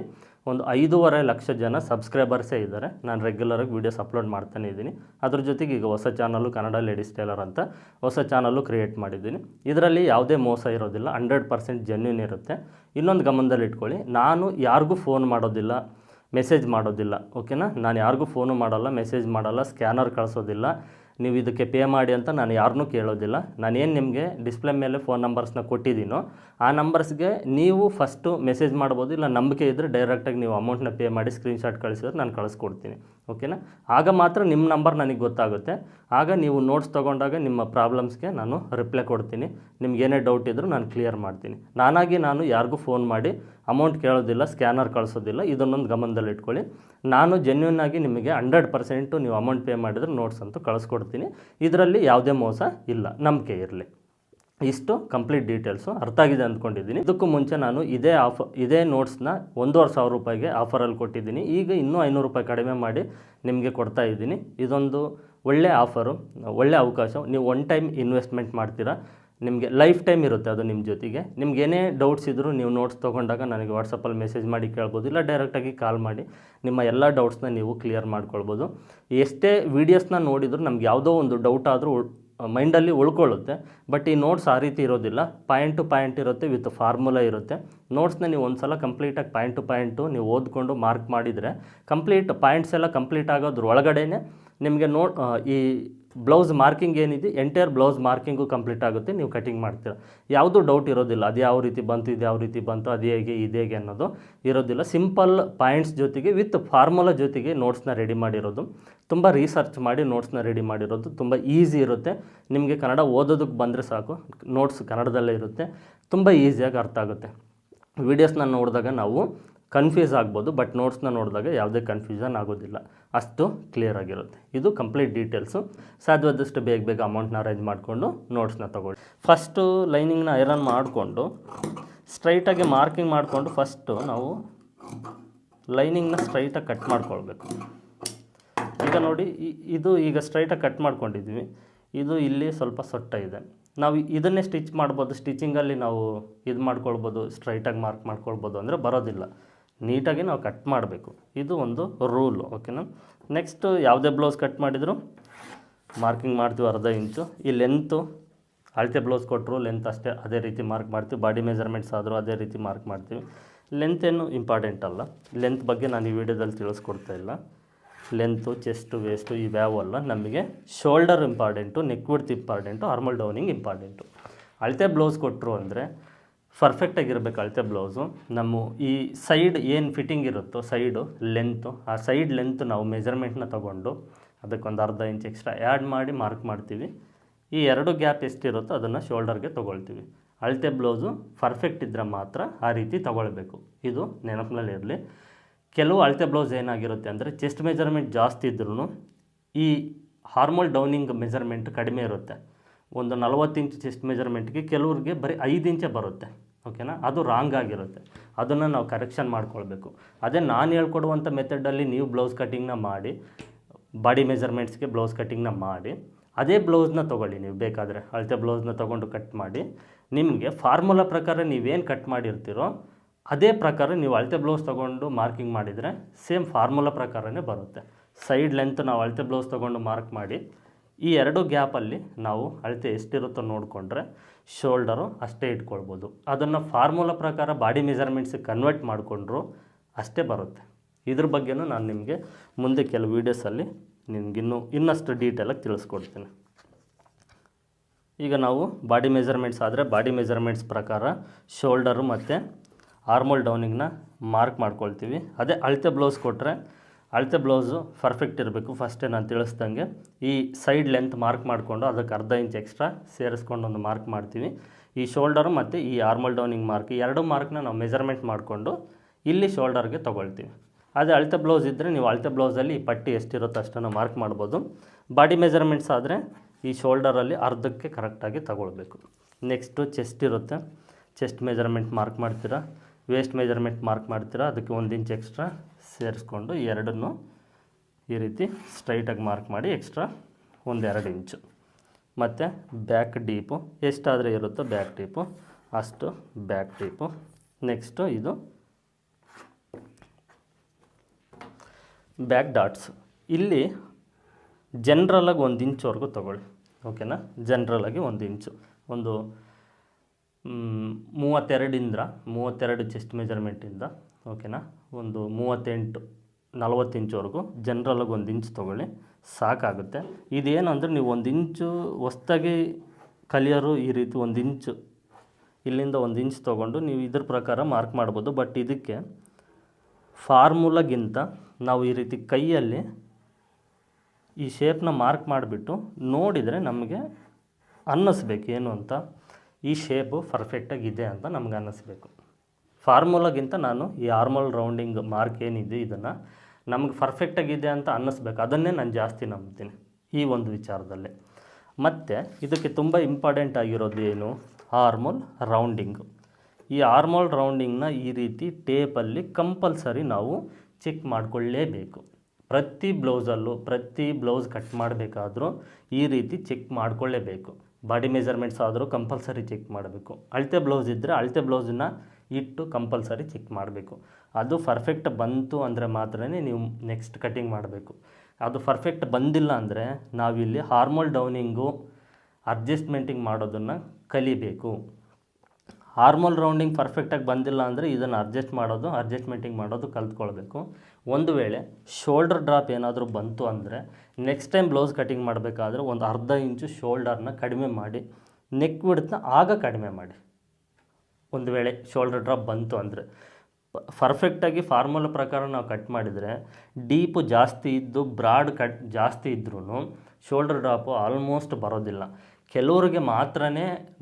ಒಂದು ಐದೂವರೆ ಲಕ್ಷ ಜನ ಸಬ್ಸ್ಕ್ರೈಬರ್ಸೇ ಇದ್ದಾರೆ. ನಾನು ರೆಗ್ಯುಲರಾಗಿ ವೀಡಿಯೋಸ್ ಅಪ್ಲೋಡ್ ಮಾಡ್ತಾನೆ ಇದ್ದೀನಿ. ಅದ್ರ ಜೊತೆಗೆ ಈಗ ಹೊಸ ಚಾನಲ್ಲು ಕನ್ನಡ ಲೇಡೀಸ್ ಟೇಲರ್ ಅಂತ ಹೊಸ ಚಾನಲ್ಲು ಕ್ರಿಯೇಟ್ ಮಾಡಿದ್ದೀನಿ. ಇದರಲ್ಲಿ ಯಾವುದೇ ಮೋಸ ಇರೋದಿಲ್ಲ. ಹಂಡ್ರೆಡ್ ಪರ್ಸೆಂಟ್ ಜೆನ್ಯೂನ್ ಇರುತ್ತೆ. ಇನ್ನೊಂದು ಗಮನದಲ್ಲಿ ಇಟ್ಕೊಳ್ಳಿ ನಾನು ಯಾರಿಗೂ ಫೋನ್ ಮಾಡೋದಿಲ್ಲ. ಮೆಸೇಜ್ ಮಾಡೋದಿಲ್ಲ, ಓಕೆನಾ? ನಾನು ಯಾರಿಗೂ ಫೋನು ಮಾಡಲ್ಲ, ಮೆಸೇಜ್ ಮಾಡಲ್ಲ, ಸ್ಕ್ಯಾನರ್ ಕಳಿಸೋದಿಲ್ಲ. ನೀವು ಇದಕ್ಕೆ ಪೇ ಮಾಡಿ ಅಂತ ನಾನು ಯಾರನ್ನೂ ಕೇಳೋದಿಲ್ಲ. ನಾನೇನು ನಿಮಗೆ ಡಿಸ್ಪ್ಲೇ ಮೇಲೆ ಫೋನ್ ನಂಬರ್ಸ್ನ ಕೊಟ್ಟಿದ್ದೀನೋ ಆ ನಂಬರ್ಸ್ಗೆ ನೀವು ಫಸ್ಟು ಮೆಸೇಜ್ ಮಾಡ್ಬೋದು, ಇಲ್ಲ ನಂಬಿಕೆ ಇದ್ದರೆ ಡೈರೆಕ್ಟಾಗಿ ನೀವು ಅಮೌಂಟ್ನ ಪೇ ಮಾಡಿ ಸ್ಕ್ರೀನ್ಶಾಟ್ ಕಳಿಸಿದ್ರೆ ನಾನು ಕಳಿಸ್ಕೊಡ್ತೀನಿ. ಓಕೆನಾ? ಆಗ ಮಾತ್ರ ನಿಮ್ಮ ನಂಬರ್ ನನಗೆ ಗೊತ್ತಾಗುತ್ತೆ. ಆಗ ನೀವು ನೋಟ್ಸ್ ತೊಗೊಂಡಾಗ ನಿಮ್ಮ ಪ್ರಾಬ್ಲಮ್ಸ್ಗೆ ನಾನು ರಿಪ್ಲೈ ಕೊಡ್ತೀನಿ. ಏನೇ ಡೌಟ್ ಇದ್ದರೂ ನಾನು ಕ್ಲಿಯರ್ ಮಾಡ್ತೀನಿ. ನಾನಾಗಿ ನಾನು ಯಾರಿಗೂ ಫೋನ್ ಮಾಡಿ ಅಮೌಂಟ್ ಕೇಳೋದಿಲ್ಲ ಸ್ಕ್ಯಾನರ್ ಕಳಿಸೋದಿಲ್ಲ, ಇದನ್ನೊಂದು ಗಮನದಲ್ಲಿ ಇಟ್ಕೊಳ್ಳಿ. ನಾನು ಜೆನ್ಯೂನ್ ಆಗಿ ನಿಮಗೆ ಹಂಡ್ರೆಡ್ ಪರ್ಸೆಂಟು ನೀವು ಅಮೌಂಟ್ ಪೇ ಮಾಡಿದರೆ ನೋಟ್ಸ್ ಅಂತೂ ಕಳಿಸ್ಕೊಡ್ತೀನಿ. ಇದರಲ್ಲಿ ಯಾವುದೇ ಮೋಸ ಇಲ್ಲ. ನಂಬಿಕೆ ಇರಲಿ. ಇಷ್ಟು ಕಂಪ್ಲೀಟ್ ಡೀಟೇಲ್ಸು ಅರ್ಥ ಆಗಿದೆ ಅಂದ್ಕೊಂಡಿದ್ದೀನಿ. ಇದಕ್ಕೂ ಮುಂಚೆ ನಾನು ಇದೇ ಆಫರ್ ಇದೇ ನೋಟ್ಸ್ನ ಒಂದೂವರೆ ಸಾವಿರ ರೂಪಾಯಿಗೆ ಆಫರಲ್ಲಿ ಕೊಟ್ಟಿದ್ದೀನಿ. ಈಗ ಇನ್ನೂ ಐನೂರು ರೂಪಾಯಿ ಕಡಿಮೆ ಮಾಡಿ ನಿಮಗೆ ಕೊಡ್ತಾ ಇದ್ದೀನಿ. ಇದೊಂದು ಒಳ್ಳೆ ಆಫರು ಒಳ್ಳೆ ಅವಕಾಶ. ನೀವು ಒನ್ ಟೈಮ್ ಇನ್ವೆಸ್ಟ್ಮೆಂಟ್ ಮಾಡ್ತೀರಾ, ನಿಮಗೆ ಲೈಫ್ ಟೈಮ್ ಇರುತ್ತೆ ಅದು ನಿಮ್ಮ ಜೊತೆಗೆ. ನಿಮ್ಗೆ ಏನೇ ಡೌಟ್ಸ್ ಇದ್ದರೂ ನೀವು ನೋಟ್ಸ್ ತೊಗೊಂಡಾಗ ನನಗೆ ವಾಟ್ಸಪ್ಪಲ್ಲಿ ಮೆಸೇಜ್ ಮಾಡಿ ಕೇಳ್ಬೋದು. ಇಲ್ಲ ಡೈರೆಕ್ಟಾಗಿ ಕಾಲ್ ಮಾಡಿ ನಿಮ್ಮ ಎಲ್ಲ ಡೌಟ್ಸ್ನ ನೀವು ಕ್ಲಿಯರ್ ಮಾಡ್ಕೊಳ್ಬೋದು. ಎಷ್ಟೇ ವೀಡಿಯೋಸ್ನ ನೋಡಿದರೂ ನಮ್ಗೆ ಯಾವುದೋ ಒಂದು ಡೌಟ್ ಆದರೂ ಮೈಂಡಲ್ಲಿ ಉಳ್ಕೊಳ್ಳುತ್ತೆ. ಬಟ್ ಈ ನೋಟ್ಸ್ ಆ ರೀತಿ ಇರೋದಿಲ್ಲ. ಪಾಯಿಂಟ್ ಟು ಪಾಯಿಂಟ್ ಇರುತ್ತೆ ವಿತ್ ಫಾರ್ಮುಲಾ ಇರುತ್ತೆ. ನೋಟ್ಸ್ನ ನೀವು ಒಂದು ಸಲ ಕಂಪ್ಲೀಟಾಗಿ ಪಾಯಿಂಟ್ ಟು ಪಾಯಿಂಟು ನೀವು ಓದ್ಕೊಂಡು ಮಾರ್ಕ್ ಮಾಡಿದರೆ ಕಂಪ್ಲೀಟ್ ಪಾಯಿಂಟ್ಸ್ ಎಲ್ಲ ಕಂಪ್ಲೀಟ್ ಆಗೋದ್ರ ನಿಮಗೆ ನೋ ಈ ಬ್ಲೌಸ್ ಮಾರ್ಕಿಂಗ್ ಏನಿದೆ, ಎಂಟೈರ್ ಬ್ಲೌಸ್ ಮಾರ್ಕಿಂಗು ಕಂಪ್ಲೀಟ್ ಆಗುತ್ತೆ, ನೀವು ಕಟಿಂಗ್ ಮಾಡ್ತೀರ. ಯಾವುದೂ ಡೌಟ್ ಇರೋದಿಲ್ಲ, ಅದು ಯಾವ ರೀತಿ ಬಂತು, ಇದು ಯಾವ ರೀತಿ ಬಂತು, ಅದು ಹೇಗೆ, ಇದು ಹೇಗೆ ಅನ್ನೋದು ಇರೋದಿಲ್ಲ. ಸಿಂಪಲ್ ಪಾಯಿಂಟ್ಸ್ ಜೊತೆಗೆ ವಿತ್ ಫಾರ್ಮುಲಾ ಜೊತೆಗೆ ನೋಟ್ಸ್ನ ರೆಡಿ ಮಾಡಿರೋದು. ತುಂಬ ರಿಸರ್ಚ್ ಮಾಡಿ ನೋಟ್ಸ್ನ ರೆಡಿ ಮಾಡಿರೋದು, ತುಂಬ ಈಸಿ ಇರುತ್ತೆ. ನಿಮಗೆ ಕನ್ನಡ ಓದೋದಕ್ಕೆ ಬಂದರೆ ಸಾಕು ನೋಟ್ಸ್ ಕನ್ನಡದಲ್ಲೇ ಇರುತ್ತೆ, ತುಂಬ ಈಸಿಯಾಗಿ ಅರ್ಥ ಆಗುತ್ತೆ. ವೀಡಿಯೋಸ್ನ ನೋಡಿದಾಗ ನಾವು ಕನ್ಫ್ಯೂಸ್ ಆಗ್ಬೋದು ಬಟ್ ನೋಟ್ಸ್ನ ನೋಡಿದಾಗ ಯಾವುದೇ ಕನ್ಫ್ಯೂಷನ್ ಆಗೋದಿಲ್ಲ. ಅಷ್ಟು ಕ್ಲಿಯರ್ ಆಗಿರುತ್ತೆ. ಇದು ಕಂಪ್ಲೀಟ್ ಡೀಟೇಲ್ಸು ಸಾಧ್ಯವಾದಷ್ಟು ಬೇಗ ಬೇಗ ಅಮೌಂಟ್ನ ಅರೇಂಜ್ ಮಾಡಿಕೊಂಡು ನೋಟ್ಸ್ನ ತೊಗೊಳ್ಳಿ. ಫಸ್ಟು ಲೈನಿಂಗ್ನ ಐರನ್ ಮಾಡಿಕೊಂಡು ಸ್ಟ್ರೈಟಾಗಿ ಮಾರ್ಕಿಂಗ್ ಮಾಡಿಕೊಂಡು ಫಸ್ಟು ನಾವು ಲೈನಿಂಗ್ನ ಸ್ಟ್ರೈಟಾಗಿ ಕಟ್ ಮಾಡ್ಕೊಳ್ಬೇಕು. ಈಗ ನೋಡಿ ಇದು ಈಗ ಸ್ಟ್ರೈಟಾಗಿ ಕಟ್ ಮಾಡ್ಕೊಂಡಿದ್ವಿ. ಇದು ಇಲ್ಲಿ ಸ್ವಲ್ಪ ಸೊಟ್ಟ ಇದೆ. ನಾವು ಇದನ್ನೇ ಸ್ಟಿಚ್ ಮಾಡ್ಬೋದು ಸ್ಟಿಚಿಂಗಲ್ಲಿ ನಾವು ಇದು ಮಾಡ್ಕೊಳ್ಬೋದು ಸ್ಟ್ರೈಟಾಗಿ ಮಾರ್ಕ್ ಮಾಡ್ಕೊಳ್ಬೋದು ಅಂದರೆ ಬರೋದಿಲ್ಲ. ನೀಟಾಗಿ ನಾವು ಕಟ್ ಮಾಡಬೇಕು. ಇದು ಒಂದು ರೂಲು ಓಕೆನಾ ನೆಕ್ಸ್ಟು ಯಾವುದೇ ಬ್ಲೌಸ್ ಕಟ್ ಮಾಡಿದರೂ ಮಾರ್ಕಿಂಗ್ ಮಾಡ್ತೀವಿ ಅರ್ಧ ಇಂಚು ಈ ಲೆಂತು ಅಳತೆ ಬ್ಲೌಸ್ ಕೊಟ್ಟರು ಲೆಂತ್ ಅಷ್ಟೇ, ಅದೇ ರೀತಿ ಮಾರ್ಕ್ ಮಾಡ್ತೀವಿ. ಬಾಡಿ ಮೆಜರ್ಮೆಂಟ್ಸ್ ಆದರೂ ಅದೇ ರೀತಿ ಮಾರ್ಕ್ ಮಾಡ್ತೀವಿ. ಲೆಂತ್ ಏನು ಇಂಪಾರ್ಟೆಂಟ್ ಅಲ್ಲ. ಲೆಂತ್ ಬಗ್ಗೆ ನಾನು ಈ ವಿಡಿಯೋದಲ್ಲಿ ತಿಳಿಸ್ಕೊಡ್ತಾ ಇಲ್ಲ. ಲೆಂತು ಚೆಸ್ಟು ವೇಸ್ಟು ಅಲ್ಲ. ನಮಗೆ shoulder important neck width important armhole downing important ಅಳತೆ ಬ್ಲೌಸ್ ಕೊಟ್ಟರು ಅಂದರೆ ಪರ್ಫೆಕ್ಟಾಗಿರ್ಬೇಕು ಅಳತೆ ಬ್ಲೌಸು. ನಮ್ಮ ಈ ಸೈಡ್ ಏನು ಫಿಟ್ಟಿಂಗ್ ಇರುತ್ತೋ ಸೈಡು ಲೆಂತು ಆ ಸೈಡ್ ಲೆಂತ್ ನಾವು ಮೆಜರ್ಮೆಂಟ್ನ ತೊಗೊಂಡು ಅದಕ್ಕೊಂದು ಅರ್ಧ ಇಂಚ್ ಎಕ್ಸ್ಟ್ರಾ ಆ್ಯಡ್ ಮಾಡಿ ಮಾರ್ಕ್ ಮಾಡ್ತೀವಿ. ಈ ಎರಡು ಗ್ಯಾಪ್ ಎಷ್ಟಿರುತ್ತೋ ಅದನ್ನು ಶೋಲ್ಡರ್ಗೆ ತೊಗೊಳ್ತೀವಿ. ಅಳತೆ ಬ್ಲೌಸು ಪರ್ಫೆಕ್ಟ್ ಇದ್ದರೆ ಮಾತ್ರ ಆ ರೀತಿ ತೊಗೊಳ್ಬೇಕು. ಇದು ನೆನಪಿನಲ್ಲಿ ಇರಲಿ. ಕೆಲವು ಅಳತೆ ಬ್ಲೌಸ್ ಏನಾಗಿರುತ್ತೆ ಅಂದರೆ ಚೆಸ್ಟ್ ಮೆಜರ್ಮೆಂಟ್ ಜಾಸ್ತಿ ಇದ್ರೂ ಈ ಹಾರ್ಮಲ್ ಡೌನಿಂಗ್ ಮೆಜರ್ಮೆಂಟ್ ಕಡಿಮೆ ಇರುತ್ತೆ. ಒಂದು ನಲವತ್ತು ಇಂಚ್ ಚೆಸ್ಟ್ ಮೆಜರ್ಮೆಂಟ್ಗೆ ಕೆಲವ್ರಿಗೆ ಬರೀ ಐದು ಇಂಚೆ ಬರುತ್ತೆ ಓಕೆನಾ ಅದು ರಾಂಗ್ ಆಗಿರುತ್ತೆ. ಅದನ್ನು ನಾವು ಕರೆಕ್ಷನ್ ಮಾಡ್ಕೊಳ್ಬೇಕು. ಅದೇ ನಾನು ಹೇಳ್ಕೊಡುವಂಥ ಮೆಥಡಲ್ಲಿ ನೀವು ಬ್ಲೌಸ್ ಕಟ್ಟಿಂಗ್ನ ಮಾಡಿ ಬಾಡಿ ಮೆಜರ್ಮೆಂಟ್ಸ್ಗೆ ಬ್ಲೌಸ್ ಕಟ್ಟಿಂಗ್ನ ಮಾಡಿ, ಅದೇ ಬ್ಲೌಸ್ನ ತೊಗೊಳ್ಳಿ ನೀವು ಬೇಕಾದರೆ. ಅಳತೆ ಬ್ಲೌಸ್ನ ತೊಗೊಂಡು ಕಟ್ ಮಾಡಿ. ನಿಮಗೆ ಫಾರ್ಮುಲಾ ಪ್ರಕಾರ ನೀವೇನು ಕಟ್ ಮಾಡಿರ್ತೀರೋ, ಅದೇ ಪ್ರಕಾರ ನೀವು ಅಳತೆ ಬ್ಲೌಸ್ ತೊಗೊಂಡು ಮಾರ್ಕಿಂಗ್ ಮಾಡಿದರೆ ಸೇಮ್ ಫಾರ್ಮುಲಾ ಪ್ರಕಾರನೇ ಬರುತ್ತೆ. ಸೈಡ್ ಲೆಂತ್ ನಾವು ಅಳತೆ ಬ್ಲೌಸ್ ತೊಗೊಂಡು ಮಾರ್ಕ್ ಮಾಡಿ ಈ ಎರಡು ಗ್ಯಾಪಲ್ಲಿ ನಾವು ಅಳತೆ ಎಷ್ಟಿರುತ್ತೋ ನೋಡಿಕೊಂಡ್ರೆ ಶೋಲ್ಡರು ಅಷ್ಟೇ ಇಟ್ಕೊಳ್ಬೋದು. ಅದನ್ನು ಫಾರ್ಮುಲಾ ಪ್ರಕಾರ ಬಾಡಿ ಮೆಜರ್ಮೆಂಟ್ಸಿಗೆ ಕನ್ವರ್ಟ್ ಮಾಡಿಕೊಂಡ್ರು ಅಷ್ಟೇ ಬರುತ್ತೆ. ಇದ್ರ ಬಗ್ಗೆನೂ ನಾನು ನಿಮಗೆ ಮುಂದೆ ಕೆಲವು ವೀಡಿಯೋಸಲ್ಲಿ ನಿಮಗಿನ್ನೂ ಇನ್ನಷ್ಟು ಡೀಟೇಲಾಗಿ ತಿಳಿಸ್ಕೊಡ್ತೀನಿ. ಈಗ ನಾವು ಬಾಡಿ ಮೆಜರ್ಮೆಂಟ್ಸ್ ಆದರೆ ಬಾಡಿ ಮೆಜರ್ಮೆಂಟ್ಸ್ ಪ್ರಕಾರ ಶೋಲ್ಡರು ಮತ್ತು ಆರ್ಮೋಲ್ ಡೌನಿಂಗ್ನ ಮಾರ್ಕ್ ಮಾಡ್ಕೊಳ್ತೀವಿ. ಅದೇ ಅಳತೆ ಬ್ಲೌಸ್ ಕೊಟ್ಟರೆ ಅಳತೆ ಬ್ಲೌಸು ಪರ್ಫೆಕ್ಟ್ ಇರಬೇಕು ಫಸ್ಟೇ ನಾನು ತಿಳಿಸ್ದಂಗೆ. ಈ ಸೈಡ್ ಲೆಂತ್ ಮಾರ್ಕ್ ಮಾಡಿಕೊಂಡು ಅದಕ್ಕೆ ಅರ್ಧ ಇಂಚ್ ಎಕ್ಸ್ಟ್ರಾ ಸೇರಿಸ್ಕೊಂಡು ಒಂದು ಮಾರ್ಕ್ ಮಾಡ್ತೀವಿ. ಈ ಶೋಲ್ಡರು ಮತ್ತು ಈ ಆರ್ಮಲ್ ಡೌನಿಂಗ್ ಮಾರ್ಕ್ ಎರಡು ಮಾರ್ಕ್ನ ನಾವು ಮೆಜರ್ಮೆಂಟ್ ಮಾಡಿಕೊಂಡು ಇಲ್ಲಿ ಶೋಲ್ಡರ್ಗೆ ತೊಗೊಳ್ತೀವಿ. ಅದೇ ಅಳತೆ ಬ್ಲೌಸ್ ಇದ್ದರೆ ನೀವು ಅಳತೆ ಬ್ಲೌಸಲ್ಲಿ ಈ ಪಟ್ಟಿ ಎಷ್ಟಿರುತ್ತೋ ಅಷ್ಟನ್ನು ಮಾರ್ಕ್ ಮಾಡ್ಬೋದು. ಬಾಡಿ ಮೆಜರ್ಮೆಂಟ್ಸ್ ಆದರೆ ಈ ಶೋಲ್ಡರಲ್ಲಿ ಅರ್ಧಕ್ಕೆ ಕರೆಕ್ಟಾಗಿ ತಗೊಳ್ಬೇಕು. ನೆಕ್ಸ್ಟು ಚೆಸ್ಟ್ ಇರುತ್ತೆ. ಚೆಸ್ಟ್ ಮೆಜರ್ಮೆಂಟ್ ಮಾರ್ಕ್ ಮಾಡ್ತೀರಾ? ವೇಸ್ಟ್ ಮೆಜರ್ಮೆಂಟ್ ಮಾರ್ಕ್ ಮಾಡ್ತೀರಾ? ಅದಕ್ಕೆ ಒಂದು ಇಂಚ್ ಎಕ್ಸ್ಟ್ರಾ ಸೇರಿಸ್ಕೊಂಡು ಎರಡನ್ನು ಈ ರೀತಿ ಸ್ಟ್ರೈಟಾಗಿ ಮಾರ್ಕ್ ಮಾಡಿ ಎಕ್ಸ್ಟ್ರಾ ಒಂದೆರಡು ಇಂಚು ಮತ್ತು ಬ್ಯಾಕ್ ಡೀಪು ಎಷ್ಟಾದರೆ ಇರುತ್ತೋ ಬ್ಯಾಕ್ ಡೀಪು ಅಷ್ಟು ಬ್ಯಾಕ್ ಡೀಪು ನೆಕ್ಸ್ಟು ಇದು ಬ್ಯಾಕ್ ಡಾಟ್ಸ್ ಇಲ್ಲಿ ಜನ್ರಲಾಗಿ ಒಂದು ಇಂಚುವರೆಗೂ ತೊಗೊಳ್ಳಿ. ಓಕೆನಾ ಜನ್ರಲಾಗಿ ಒಂದು ಇಂಚು ಒಂದು ಮೂವತ್ತೆರಡಿಂದ ಮೂವತ್ತೆರಡು ಚೆಸ್ಟ್ ಮೆಜರ್ಮೆಂಟಿಂದ ಓಕೆನಾ? ಒಂದು ಮೂವತ್ತೆಂಟು, ನಲ್ವತ್ತು ಇಂಚ್ವರೆಗೂ ಜನ್ರಲಾಗಿ ಒಂದು ಇಂಚ್ ತೊಗೊಳ್ಳಿ, ಸಾಕಾಗುತ್ತೆ. ಇದೇನಂದರೆ ನೀವು ಒಂದು ಇಂಚು ಹೊಸ್ದಾಗಿ ಕಲಿಯೋರು ಈ ರೀತಿ ಒಂದು ಇಂಚು, ಇಲ್ಲಿಂದ ಒಂದು ಇಂಚ್ ತೊಗೊಂಡು ನೀವು ಇದ್ರ ಪ್ರಕಾರ ಮಾರ್ಕ್ ಮಾಡ್ಬೋದು. ಬಟ್ ಇದಕ್ಕೆ ಫಾರ್ಮುಲಾಗಿಂತ ನಾವು ಈ ರೀತಿ ಕೈಯಲ್ಲಿ ಈ ಶೇಪ್ನ ಮಾರ್ಕ್ ಮಾಡಿಬಿಟ್ಟು ನೋಡಿದರೆ ನಮಗೆ ಅನ್ನಿಸ್ಬೇಕು. ಏನು ಅಂತ? ಈ ಶೇಪು ಪರ್ಫೆಕ್ಟಾಗಿದೆ ಅಂತ ನಮ್ಗೆ ಅನ್ನಿಸ್ಬೇಕು. ಫಾರ್ಮುಲಾಗಿಂತ ನಾನು ಈ ಆರ್ಮಲ್ ರೌಂಡಿಂಗ್ ಮಾರ್ಕ್ ಏನಿದೆ ಇದನ್ನು ನಮಗೆ ಪರ್ಫೆಕ್ಟಾಗಿದೆ ಅಂತ ಅನ್ನಿಸ್ಬೇಕು. ಅದನ್ನೇ ನಾನು ಜಾಸ್ತಿ ನಂಬ್ತೀನಿ ಈ ಒಂದು ವಿಚಾರದಲ್ಲಿ. ಮತ್ತು ಇದಕ್ಕೆ ತುಂಬ ಇಂಪಾರ್ಟೆಂಟ್ ಆಗಿರೋದು ಏನು? Armhole rounding. ಈ ಆರ್ಮೋಲ್ ರೌಂಡಿಂಗ್ನ ಈ ರೀತಿ ಟೇಪಲ್ಲಿ ಕಂಪಲ್ಸರಿ ನಾವು ಚೆಕ್ ಮಾಡಿಕೊಳ್ಳೇಬೇಕು. ಪ್ರತಿ ಬ್ಲೌಸಲ್ಲೂ ಪ್ರತಿ ಬ್ಲೌಸ್ ಕಟ್ ಮಾಡಬೇಕಾದ್ರೂ ಈ ರೀತಿ ಚೆಕ್ ಮಾಡಿಕೊಳ್ಳೇಬೇಕು. ಬಾಡಿ ಮೆಜರ್ಮೆಂಟ್ಸ್ ಆದರೂ ಕಂಪಲ್ಸರಿ ಚೆಕ್ ಮಾಡಬೇಕು. ಅಳತೆ ಬ್ಲೌಸ್ ಇದ್ದರೆ ಅಳತೆ ಬ್ಲೌಸನ್ನ ಇಟ್ಟು ಕಂಪಲ್ಸರಿ ಚೆಕ್ ಮಾಡಬೇಕು. ಅದು ಪರ್ಫೆಕ್ಟ್ ಬಂತು ಅಂದರೆ ಮಾತ್ರನೇ ನೀವು ನೆಕ್ಸ್ಟ್ ಕಟಿಂಗ್ ಮಾಡಬೇಕು. ಅದು ಪರ್ಫೆಕ್ಟ್ ಬಂದಿಲ್ಲ ಅಂದರೆ ನಾವಿಲ್ಲಿ ಹಾರ್ಮೋಲ್ ಡೌನಿಂಗು ಅಡ್ಜಸ್ಟ್ಮೆಂಟಿಂಗ್ ಮಾಡೋದನ್ನು ಕಲಿಬೇಕು. ಹಾರ್ಮೋಲ್ ರೌಂಡಿಂಗ್ ಪರ್ಫೆಕ್ಟಾಗಿ ಬಂದಿಲ್ಲ ಅಂದರೆ ಇದನ್ನು ಅಡ್ಜಸ್ಟ್ ಮಾಡೋದು ಅಡ್ಜಸ್ಟ್ಮೆಂಟಿಂಗ್ ಮಾಡೋದು ಕಲ್ತ್ಕೊಳ್ಬೇಕು. ಒಂದು ವೇಳೆ ಶೋಲ್ಡರ್ ಡ್ರಾಪ್ ಏನಾದರೂ ಬಂತು ಅಂದರೆ ನೆಕ್ಸ್ಟ್ ಟೈಮ್ ಬ್ಲೌಸ್ ಕಟಿಂಗ್ ಮಾಡಬೇಕಾದ್ರೆ ಒಂದು ಅರ್ಧ ಇಂಚು ಶೋಲ್ಡರ್ನ ಕಡಿಮೆ ಮಾಡಿ ನೆಕ್ ಬಿಡ್ತನ್ನ ಆಗ ಕಡಿಮೆ ಮಾಡಿ. ಒಂದು ವೇಳೆ ಶೋಲ್ಡರ್ ಡ್ರಾಪ್ ಬಂತು ಅಂದರೆ. ಪರ್ಫೆಕ್ಟಾಗಿ ಫಾರ್ಮುಲಾ ಪ್ರಕಾರ ನಾವು ಕಟ್ ಮಾಡಿದರೆ ಡೀಪು ಜಾಸ್ತಿ ಇದ್ದು ಬ್ರಾಡ್ ಕಟ್ ಜಾಸ್ತಿ ಇದ್ರೂ ಶೋಲ್ಡರ್ ಡ್ರಾಪು ಆಲ್ಮೋಸ್ಟ್ ಬರೋದಿಲ್ಲ. ಕೆಲವ್ರಿಗೆ ಮಾತ್ರ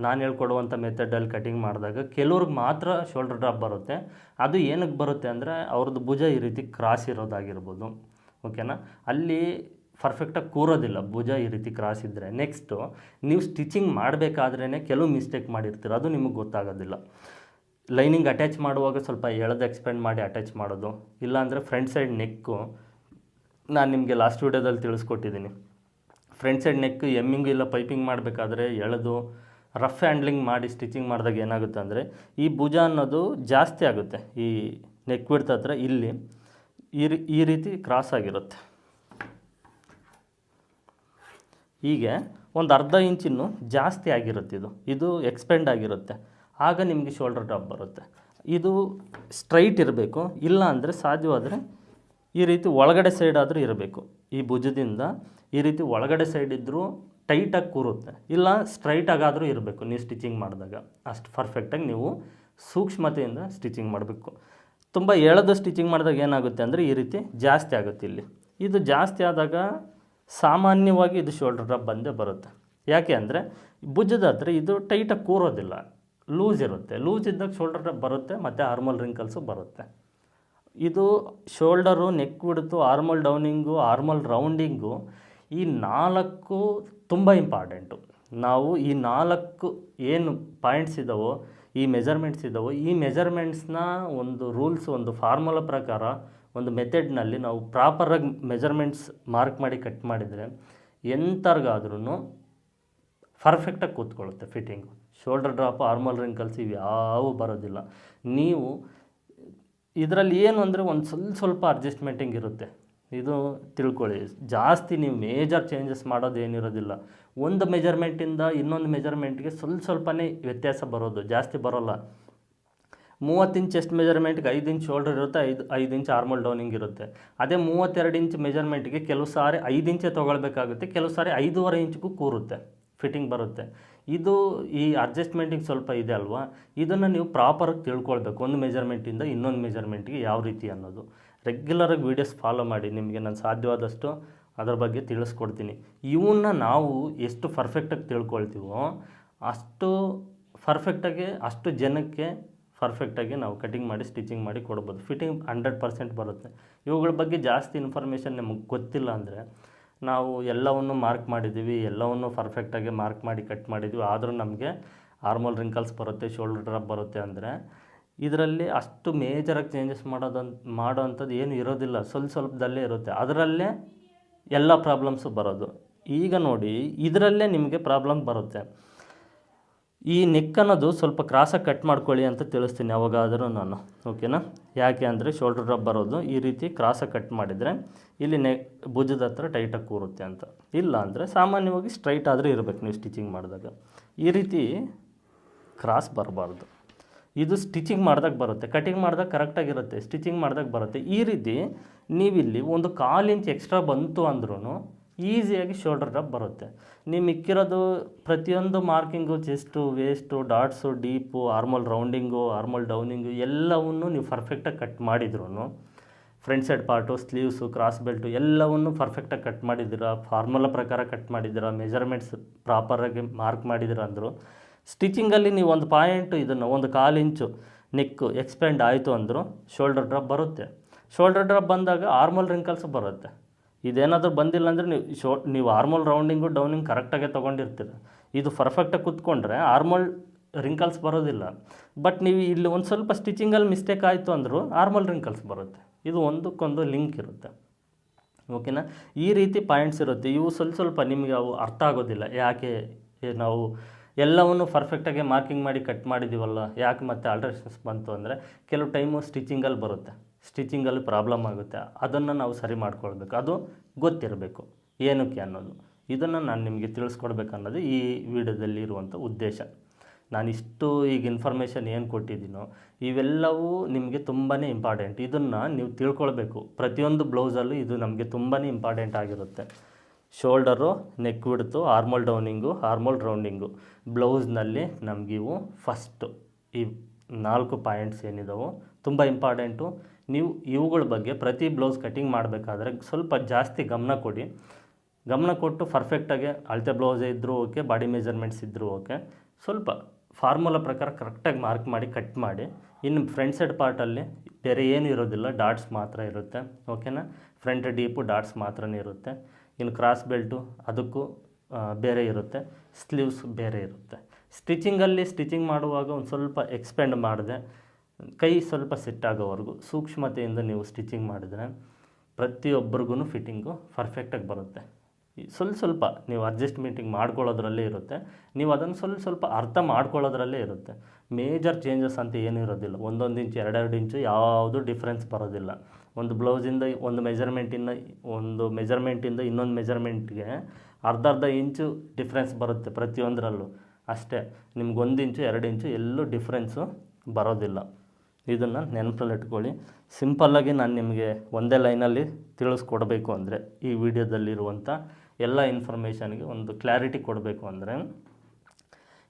ನಾನು ಹೇಳ್ಕೊಡುವಂಥ ಮೆಥಡಲ್ಲಿ ಕಟಿಂಗ್ ಮಾಡಿದಾಗ ಕೆಲವ್ರಿಗೆ ಮಾತ್ರ ಶೋಲ್ಡರ್ ಡ್ರಾಪ್ ಬರುತ್ತೆ. ಅದು ಏನಕ್ಕೆ ಬರುತ್ತೆ ಅಂದರೆ ಅವ್ರದ್ದು ಭುಜ ಈ ರೀತಿ ಕ್ರಾಸ್ ಇರೋದಾಗಿರ್ಬೋದು. ಓಕೆನಾ ಅಲ್ಲಿ ಪರ್ಫೆಕ್ಟಾಗಿ ಕೂರೋದಿಲ್ಲ. ಭುಜ ಈ ರೀತಿ ಕ್ರಾಸ್ ಇದ್ದರೆ ನೆಕ್ಸ್ಟು ನೀವು ಸ್ಟಿಚಿಂಗ್ ಮಾಡಬೇಕಾದ್ರೇ ಕೆಲವು ಮಿಸ್ಟೇಕ್ ಮಾಡಿರ್ತೀರ. ಅದು ನಿಮಗೆ ಗೊತ್ತಾಗೋದಿಲ್ಲ. ಲೈನಿಂಗ್ ಅಟ್ಯಾಚ್ ಮಾಡುವಾಗ ಸ್ವಲ್ಪ ಎಳೆದು ಎಕ್ಸ್ಪೆಂಡ್ ಮಾಡಿ ಅಟ್ಯಾಚ್ ಮಾಡೋದು. ಇಲ್ಲಾಂದರೆ ಫ್ರಂಟ್ ಸೈಡ್ ನೆಕ್ಕು ನಾನು ನಿಮಗೆ ಲಾಸ್ಟ್ ವೀಡಿಯೋದಲ್ಲಿ ತಿಳಿಸ್ಕೊಟ್ಟಿದ್ದೀನಿ ಫ್ರಂಟ್ ಸೈಡ್ ನೆಕ್ ಎಮ್ಮಿಂಗ್ ಇಲ್ಲ ಪೈಪಿಂಗ್ ಮಾಡಬೇಕಾದ್ರೆ ಎಳೆದು ರಫ್ ಹ್ಯಾಂಡ್ಲಿಂಗ್ ಮಾಡಿ ಸ್ಟಿಚಿಂಗ್ ಮಾಡಿದಾಗ ಏನಾಗುತ್ತೆ ಅಂದರೆ ಈ ಭುಜ ಅನ್ನೋದು ಜಾಸ್ತಿ ಆಗುತ್ತೆ. ಈ ನೆಕ್ ಬಿಡ್ತ ಹತ್ರ ಇಲ್ಲಿ ಈ ರೀತಿ ಕ್ರಾಸ್ ಆಗಿರುತ್ತೆ. ಹೀಗೆ ಒಂದು ಅರ್ಧ ಇಂಚಿನ್ನು ಜಾಸ್ತಿ ಆಗಿರುತ್ತೆ ಇದು. ಇದು ಎಕ್ಸ್ಪೆಂಡ್ ಆಗಿರುತ್ತೆ. ಆಗ ನಿಮಗೆ ಶೋಲ್ಡರ್ ಡ್ರಾಪ್ ಬರುತ್ತೆ. ಇದು ಸ್ಟ್ರೈಟ್ ಇರಬೇಕು. ಇಲ್ಲ ಅಂದರೆ ಸಾಧ್ಯವಾದರೆ ಈ ರೀತಿ ಒಳಗಡೆ ಸೈಡ್ ಆದರೂ ಇರಬೇಕು. ಈ ಭುಜದಿಂದ ಈ ರೀತಿ ಒಳಗಡೆ ಸೈಡ್ ಇದ್ದರೂ ಟೈಟಾಗಿ ಕೂರುತ್ತೆ. ಇಲ್ಲ ಸ್ಟ್ರೈಟಾಗಾದರೂ ಇರಬೇಕು ನೀವು ಸ್ಟಿಚಿಂಗ್ ಮಾಡಿದಾಗ. ಅಷ್ಟು ಪರ್ಫೆಕ್ಟಾಗಿ ನೀವು ಸೂಕ್ಷ್ಮತೆಯಿಂದ ಸ್ಟಿಚಿಂಗ್ ಮಾಡಬೇಕು. ತುಂಬ ಎಳೆದು ಸ್ಟಿಚಿಂಗ್ ಮಾಡಿದಾಗ ಏನಾಗುತ್ತೆ ಅಂದರೆ ಈ ರೀತಿ ಜಾಸ್ತಿ ಆಗುತ್ತೆ ಇಲ್ಲಿ. ಇದು ಜಾಸ್ತಿ ಆದಾಗ ಸಾಮಾನ್ಯವಾಗಿ ಇದು ಶೋಲ್ಡರ್ ರಬ್ ಬಂದೇ ಬರುತ್ತೆ. ಯಾಕೆ ಅಂದರೆ ಹತ್ರ ಇದು ಟೈಟಾಗಿ ಕೂರೋದಿಲ್ಲ. ಲೂಸ್ ಇರುತ್ತೆ. ಲೂಸ್ ಇದ್ದಾಗ ಶೋಲ್ಡರ್ ರಬ್ ಬರುತ್ತೆ, ಮತ್ತು ಆರ್ಮಲ್ ರಿಂಕಲ್ಸು ಬರುತ್ತೆ. ಇದು ಶೋಲ್ಡರು ನೆಕ್ ಬಿಡ್ತು ಆರ್ಮಲ್ ಡೌನಿಂಗು ಆರ್ಮಲ್ ರೌಂಡಿಂಗು ಈ ನಾಲ್ಕು ತುಂಬ ಇಂಪಾರ್ಟೆಂಟು ನಾವು ಈ ನಾಲ್ಕು ಏನು ಪಾಯಿಂಟ್ಸ್ ಇದ್ದಾವೋ ಈ ಮೆಜರ್ಮೆಂಟ್ಸ್ ಇದ್ದಾವೋ ಈ ಮೆಜರ್ಮೆಂಟ್ಸ್ನ ಒಂದು ರೂಲ್ಸ್ ಒಂದು ಫಾರ್ಮುಲಾ ಪ್ರಕಾರ ಒಂದು ಮೆಥಡ್ನಲ್ಲಿ ನಾವು ಪ್ರಾಪರಾಗಿ ಮೆಜರ್ಮೆಂಟ್ಸ್ ಮಾರ್ಕ್ ಮಾಡಿ ಕಟ್ ಮಾಡಿದರೆ ಎಂಥರ್ಗಾದ್ರೂ ಪರ್ಫೆಕ್ಟಾಗಿ ಕೂತ್ಕೊಳ್ಳುತ್ತೆ fitting. Shoulder drop, armhole wrinkles ಇವು ಯಾವೂ ಬರೋದಿಲ್ಲ. ನೀವು ಇದರಲ್ಲಿ ಏನು ಅಂದರೆ ಒಂದು ಸ್ವಲ್ಪ ಸ್ವಲ್ಪ ಅಡ್ಜಸ್ಟ್ಮೆಂಟಿಂಗ್ ಇರುತ್ತೆ. ಇದು ತಿಳ್ಕೊಳ್ಳಿ. ಜಾಸ್ತಿ ನೀವು ಮೇಜರ್ ಚೇಂಜಸ್ ಮಾಡೋದು ಏನಿರೋದಿಲ್ಲ ಒಂದು ಮೆಜರ್ಮೆಂಟಿಂದ ಇನ್ನೊಂದು ಮೆಜರ್ಮೆಂಟ್ಗೆ ಸ್ವಲ್ಪ ಸ್ವಲ್ಪನೇ ವ್ಯತ್ಯಾಸ ಬರೋದು ಜಾಸ್ತಿ ಬರೋಲ್ಲ. ಮೂವತ್ತು ಇಂಚ್ ಚೆಸ್ಟ್ ಮೆಜರ್ಮೆಂಟ್ಗೆ ಐದು ಇಂಚ್ ಶೋಲ್ಡರ್ ಇರುತ್ತೆ, ಐದು ಐದು ಇಂಚ್ ಆರ್ಮಲ್ ಡೌನಿಂಗ್ ಇರುತ್ತೆ. ಅದೇ ಮೂವತ್ತೆರಡು ಇಂಚ್ ಮೆಜರ್ಮೆಂಟ್ಗೆ ಕೆಲವು ಸಾರಿ ಐದು ಇಂಚೆ ತೊಗೊಳ್ಬೇಕಾಗುತ್ತೆ, ಕೆಲವು ಸಾರಿ ಐದೂವರೆ ಇಂಚ್ಗೂ ಕೂರುತ್ತೆ ಫಿಟ್ಟಿಂಗ್ ಬರುತ್ತೆ. ಇದು ಈ ಅಡ್ಜಸ್ಟ್ಮೆಂಟಿಗೆ ಸ್ವಲ್ಪ ಇದೆ ಅಲ್ವಾ? ಇದನ್ನು ನೀವು ಪ್ರಾಪರಾಗಿ ತಿಳ್ಕೊಳ್ಬೇಕು, ಒಂದು ಮೆಜರ್ಮೆಂಟಿಂದ ಇನ್ನೊಂದು ಮೆಜರ್ಮೆಂಟ್ಗೆ ಯಾವ ರೀತಿ ಅನ್ನೋದು. ರೆಗ್ಯುಲರಾಗಿ ವೀಡಿಯೋಸ್ ಫಾಲೋ ಮಾಡಿ, ನಿಮಗೆ ನಾನು ಸಾಧ್ಯವಾದಷ್ಟು ಅದರ ಬಗ್ಗೆ ತಿಳಿಸ್ಕೊಡ್ತೀನಿ. ಇವನ್ನ ನಾವು ಎಷ್ಟು ಪರ್ಫೆಕ್ಟಾಗಿ ತಿಳ್ಕೊಳ್ತೀವೋ, ಅಷ್ಟು ಪರ್ಫೆಕ್ಟಾಗಿ ಅಷ್ಟು ಜನಕ್ಕೆ ಪರ್ಫೆಕ್ಟಾಗಿ ನಾವು ಕಟಿಂಗ್ ಮಾಡಿ ಸ್ಟಿಚಿಂಗ್ ಮಾಡಿ ಕೊಡ್ಬೋದು. ಫಿಟ್ಟಿಂಗ್ ಹಂಡ್ರೆಡ್ ಪರ್ಸೆಂಟ್ ಬರುತ್ತೆ. ಇವುಗಳ ಬಗ್ಗೆ ಜಾಸ್ತಿ ಇನ್ಫಾರ್ಮೇಷನ್ ನಿಮಗೆ ಗೊತ್ತಿಲ್ಲ ಅಂದರೆ, ನಾವು ಎಲ್ಲವನ್ನು ಮಾರ್ಕ್ ಮಾಡಿದ್ದೀವಿ, ಎಲ್ಲವನ್ನು ಪರ್ಫೆಕ್ಟಾಗಿ ಮಾರ್ಕ್ ಮಾಡಿ ಕಟ್ ಮಾಡಿದ್ದೀವಿ, ಆದರೂ ನಮಗೆ ಆರ್ಮಲ್ ರಿಂಕಲ್ಸ್ ಬರುತ್ತೆ ಶೋಲ್ಡರ್ ಡ್ರಾಪ್ ಬರುತ್ತೆ ಅಂದರೆ, ಇದರಲ್ಲಿ ಅಷ್ಟು ಮೇಜರಾಗಿ ಚೇಂಜಸ್ ಮಾಡೋದಂತ ಮಾಡೋ ಅಂಥದ್ದು ಏನು ಇರೋದಿಲ್ಲ. ಸ್ವಲ್ಪ ಸ್ವಲ್ಪದಲ್ಲೇ ಇರುತ್ತೆ. ಅದರಲ್ಲೇ ಎಲ್ಲ ಪ್ರಾಬ್ಲಮ್ಸು ಬರೋದು. ಈಗ ನೋಡಿ, ಇದರಲ್ಲೇ ನಿಮಗೆ ಪ್ರಾಬ್ಲಮ್ ಬರುತ್ತೆ. ಈ ನೆಕ್ ಅನ್ನೋದು ಸ್ವಲ್ಪ ಕ್ರಾಸಾಗಿ ಕಟ್ ಮಾಡ್ಕೊಳ್ಳಿ ಅಂತ ತಿಳಿಸ್ತೀನಿ ಯಾವಾಗಾದರೂ ನಾನು, ಓಕೆನಾ? ಯಾಕೆ ಅಂದರೆ ಶೋಲ್ಡರ್ ರಬ್ ಬರೋದು ಈ ರೀತಿ ಕ್ರಾಸಾಗಿ ಕಟ್ ಮಾಡಿದರೆ ಇಲ್ಲಿ ನೆ, ಭುಜದ ಹತ್ರ ಟೈಟಾಗಿ ಕೂರುತ್ತೆ ಅಂತ. ಇಲ್ಲ ಅಂದರೆ ಸಾಮಾನ್ಯವಾಗಿ ಸ್ಟ್ರೈಟ್ ಆದರೆ ಇರಬೇಕು ನೀವು ಸ್ಟಿಚಿಂಗ್ ಮಾಡಿದಾಗ. ಈ ರೀತಿ ಕ್ರಾಸ್ ಬರಬಾರ್ದು. ಇದು ಸ್ಟಿಚಿಂಗ್ ಮಾಡಿದಾಗ ಬರುತ್ತೆ ಕಟಿಂಗ್ ಮಾಡಿದಾಗ ಕರೆಕ್ಟಾಗಿರುತ್ತೆ ಸ್ಟಿಚಿಂಗ್ ಮಾಡಿದಾಗ ಬರುತ್ತೆ. ಈ ರೀತಿ ನೀವಿಲ್ಲಿ ಒಂದು ಕಾಲು ಇಂಚ್ ಎಕ್ಸ್ಟ್ರಾ ಬಂತು ಅಂದ್ರೂ ಈಸಿಯಾಗಿ ಶೋಲ್ಡರ್ ಡ್ರಾಪ್ ಬರುತ್ತೆ. ನೀವು ಮಿಕ್ಕಿರೋದು ಪ್ರತಿಯೊಂದು marking chest waist darts deep armhole rounding armhole downing ಎಲ್ಲವನ್ನು ನೀವು ಪರ್ಫೆಕ್ಟಾಗಿ ಕಟ್ ಮಾಡಿದ್ರು front side part sleeves cross belt ಎಲ್ಲವನ್ನು ಪರ್ಫೆಕ್ಟಾಗಿ ಕಟ್ ಮಾಡಿದ್ದೀರಾ ಫಾರ್ಮುಲಾ ಪ್ರಕಾರ ಕಟ್ ಮಾಡಿದ್ದೀರಾ ಮೆಜರ್ಮೆಂಟ್ಸ್ ಪ್ರಾಪರಾಗಿ ಮಾರ್ಕ್ ಮಾಡಿದ್ದೀರಾ ಅಂದರು ಸ್ಟಿಚಿಂಗಲ್ಲಿ ನೀವು ಒಂದು ಪಾಯಿಂಟು ಇದನ್ನು, ಒಂದು ಕಾಲು ಇಂಚು ನೆಕ್ಕು ಎಕ್ಸ್ಪೆಂಡ್ ಆಯಿತು ಅಂದರು ಶೋಲ್ಡರ್ ಡ್ರಾಪ್ ಬರುತ್ತೆ. ಶೋಲ್ಡರ್ ಡ್ರಾಪ್ ಬಂದಾಗ ಆರ್ಮಲ್ ರಿಂಕಲ್ಸ್ ಬರುತ್ತೆ. ಇದೇನಾದರೂ ಬಂದಿಲ್ಲ ಅಂದರೆ ನೀವು ಶೋ, ನೀವು ಆರ್ಮಲ್ ರೌಂಡಿಂಗು ಡೌನಿಂಗ್ ಕರೆಕ್ಟಾಗೆ ತೊಗೊಂಡಿರ್ತೀರ. ಇದು ಪರ್ಫೆಕ್ಟಾಗಿ ಕುತ್ಕೊಂಡ್ರೆ ಆರ್ಮಲ್ ರಿಂಕಲ್ಸ್ ಬರೋದಿಲ್ಲ. ಬಟ್ ನೀವು ಇಲ್ಲಿ ಒಂದು ಸ್ವಲ್ಪ ಸ್ಟಿಚಿಂಗಲ್ಲಿ ಮಿಸ್ಟೇಕ್ ಆಯಿತು ಅಂದರೂ ಆರ್ಮಲ್ ರಿಂಕಲ್ಸ್ ಬರುತ್ತೆ. ಇದು ಒಂದಕ್ಕೊಂದು ಲಿಂಕ್ ಇರುತ್ತೆ. ಓಕೆನಾ ಈ ರೀತಿ ಪಾಯಿಂಟ್ಸ್ ಇರುತ್ತೆ. ಇವು ಸ್ವಲ್ಪ ಸ್ವಲ್ಪ ನಿಮಗೆ ಅವು ಅರ್ಥ ಆಗೋದಿಲ್ಲ. ಯಾಕೆ ನಾವು ಎಲ್ಲವನ್ನು ಪರ್ಫೆಕ್ಟಾಗಿ ಮಾರ್ಕಿಂಗ್ ಮಾಡಿ ಕಟ್ ಮಾಡಿದ್ದೀವಲ್ಲ ಯಾಕೆ ಮತ್ತೆ ಆಲ್ಟ್ರೇಷನ್ಸ್ ಬಂತು ಅಂದರೆ ಕೆಲವು ಟೈಮು ಸ್ಟಿಚಿಂಗಲ್ಲಿ ಬರುತ್ತೆ. ಸ್ಟಿಚಿಂಗಲ್ಲಿ ಪ್ರಾಬ್ಲಮ್ ಆಗುತ್ತೆ, ಅದನ್ನು ನಾವು ಸರಿ ಮಾಡ್ಕೊಳ್ಬೇಕು. ಅದು ಗೊತ್ತಿರಬೇಕು, ಏನಕ್ಕೆ ಅನ್ನೋದು. ಇದನ್ನು ನಾನು ನಿಮಗೆ ತಿಳಿಸ್ಕೊಡ್ಬೇಕನ್ನೋದು ಈ ವಿಡಿಯೋದಲ್ಲಿ ಇರುವಂಥ ಉದ್ದೇಶ. ನಾನು ಇಷ್ಟು ಈಗ ಇನ್ಫಾರ್ಮೇಷನ್ ಏನು ಕೊಟ್ಟಿದ್ದೀನೋ, ಇವೆಲ್ಲವೂ ನಿಮಗೆ ತುಂಬಾ ಇಂಪಾರ್ಟೆಂಟ್. ಇದನ್ನು ನೀವು ತಿಳ್ಕೊಳ್ಬೇಕು. ಪ್ರತಿಯೊಂದು ಬ್ಲೌಸಲ್ಲೂ ಇದು ನಮಗೆ ತುಂಬಾ ಇಂಪಾರ್ಟೆಂಟ್ ಆಗಿರುತ್ತೆ. ಶೋಲ್ಡರು, ನೆಕ್ ಬಿಡ್ತು ಆರ್ಮಲ್ ಡೌನಿಂಗು ಆರ್ಮಲ್ ರೌಂಡಿಂಗು. ಬ್ಲೌಸ್ನಲ್ಲಿ ನಮಗಿವು ಫಸ್ಟು. ಈ ನಾಲ್ಕು ಪಾಯಿಂಟ್ಸ್ ಏನಿದಾವೋ, ತುಂಬ ಇಂಪಾರ್ಟೆಂಟು. ನೀವು ಇವುಗಳ ಬಗ್ಗೆ ಪ್ರತಿ ಬ್ಲೌಸ್ ಕಟ್ಟಿಂಗ್ ಮಾಡಬೇಕಾದ್ರೆ ಸ್ವಲ್ಪ ಜಾಸ್ತಿ ಗಮನ ಕೊಡಿ. ಗಮನ ಕೊಟ್ಟು ಪರ್ಫೆಕ್ಟಾಗಿ ಅಳತೆ ಬ್ಲೌಸೇ ಇದ್ದರೂ ಓಕೆ ಬಾಡಿ ಮೆಜರ್ಮೆಂಟ್ಸ್ ಇದ್ದರೂ ಓಕೆ ಸ್ವಲ್ಪ ಫಾರ್ಮುಲಾ ಪ್ರಕಾರ ಕರೆಕ್ಟಾಗಿ ಮಾರ್ಕ್ ಮಾಡಿ ಕಟ್ ಮಾಡಿ. ಇನ್ನು ಫ್ರಂಟ್ ಸೈಡ್ ಪಾರ್ಟಲ್ಲಿ ಬೇರೆ ಏನೂ ಇರೋದಿಲ್ಲ ಡಾಟ್ಸ್ ಮಾತ್ರ ಇರುತ್ತೆ ಓಕೆನಾ ಫ್ರಂಟ್ ಡೀಪು ಡಾಟ್ಸ್ ಮಾತ್ರನೇ ಇರುತ್ತೆ. ಇನ್ನು ಕ್ರಾಸ್ ಬೆಲ್ಟು ಅದಕ್ಕೂ ಬೇರೆ ಇರುತ್ತೆ ಸ್ಲೀವ್ಸ್ ಬೇರೆ ಇರುತ್ತೆ. ಸ್ಟಿಚಿಂಗಲ್ಲಿ ಸ್ಟಿಚಿಂಗ್ ಮಾಡುವಾಗ ಒಂದು ಸ್ವಲ್ಪ ಎಕ್ಸ್ಪೆಂಡ್ ಮಾಡಿದೆ. ಕೈ ಸ್ವಲ್ಪ ಸೆಟ್ ಆಗೋವರೆಗೂ ಸೂಕ್ಷ್ಮತೆಯಿಂದ ನೀವು ಸ್ಟಿಚಿಂಗ್ ಮಾಡಿದರೆ ಪ್ರತಿಯೊಬ್ಬರಿಗೂ ಫಿಟ್ಟಿಂಗು ಪರ್ಫೆಕ್ಟಾಗಿ ಬರುತ್ತೆ. ಸ್ವಲ್ಪ ಸ್ವಲ್ಪ ನೀವು ಅಡ್ಜಸ್ಟ್ಮೆಂಟಿಂಗ್ ಮಾಡ್ಕೊಳ್ಳೋದ್ರಲ್ಲೇ ಇರುತ್ತೆ. ನೀವು ಅದನ್ನು ಸ್ವಲ್ಪ ಸ್ವಲ್ಪ ಅರ್ಥ ಮಾಡ್ಕೊಳ್ಳೋದ್ರಲ್ಲೇ ಇರುತ್ತೆ. ಮೇಜರ್ ಚೇಂಜಸ್ ಅಂತ ಏನೂ ಇರೋದಿಲ್ಲ. ಒಂದೊಂದು ಇಂಚು ಎರಡೆರಡು ಇಂಚು ಯಾವುದು ಡಿಫ್ರೆನ್ಸ್ ಬರೋದಿಲ್ಲ. ಒಂದು ಬ್ಲೌಸಿಂದ ಒಂದು ಮೆಜರ್ಮೆಂಟಿಂದ ಒಂದು ಮೆಜರ್ಮೆಂಟಿಂದ ಇನ್ನೊಂದು ಮೆಜರ್ಮೆಂಟ್ಗೆ ಅರ್ಧ ಅರ್ಧ ಇಂಚು ಡಿಫ್ರೆನ್ಸ್ ಬರುತ್ತೆ ಪ್ರತಿಯೊಂದರಲ್ಲೂ. ಅಷ್ಟೇ. ನಿಮ್ಗೆ ಒಂದು ಇಂಚು ಎರಡು ಇಂಚು ಎಲ್ಲೂ ಡಿಫ್ರೆನ್ಸು ಬರೋದಿಲ್ಲ. ಇದನ್ನು ನೆನಪಲ್ಲಿಟ್ಕೊಳ್ಳಿ ಸಿಂಪಲ್ಲಾಗಿ ನಾನು ನಿಮಗೆ ಒಂದೇ ಲೈನಲ್ಲಿ ತಿಳಿಸ್ಕೊಡ್ಬೇಕು ಅಂದರೆ, ಈ ವಿಡಿಯೋದಲ್ಲಿರುವಂಥ ಎಲ್ಲ ಇನ್ಫಾರ್ಮೇಷನ್ಗೆ ಒಂದು ಕ್ಲಾರಿಟಿ ಕೊಡಬೇಕು ಅಂದರೆ,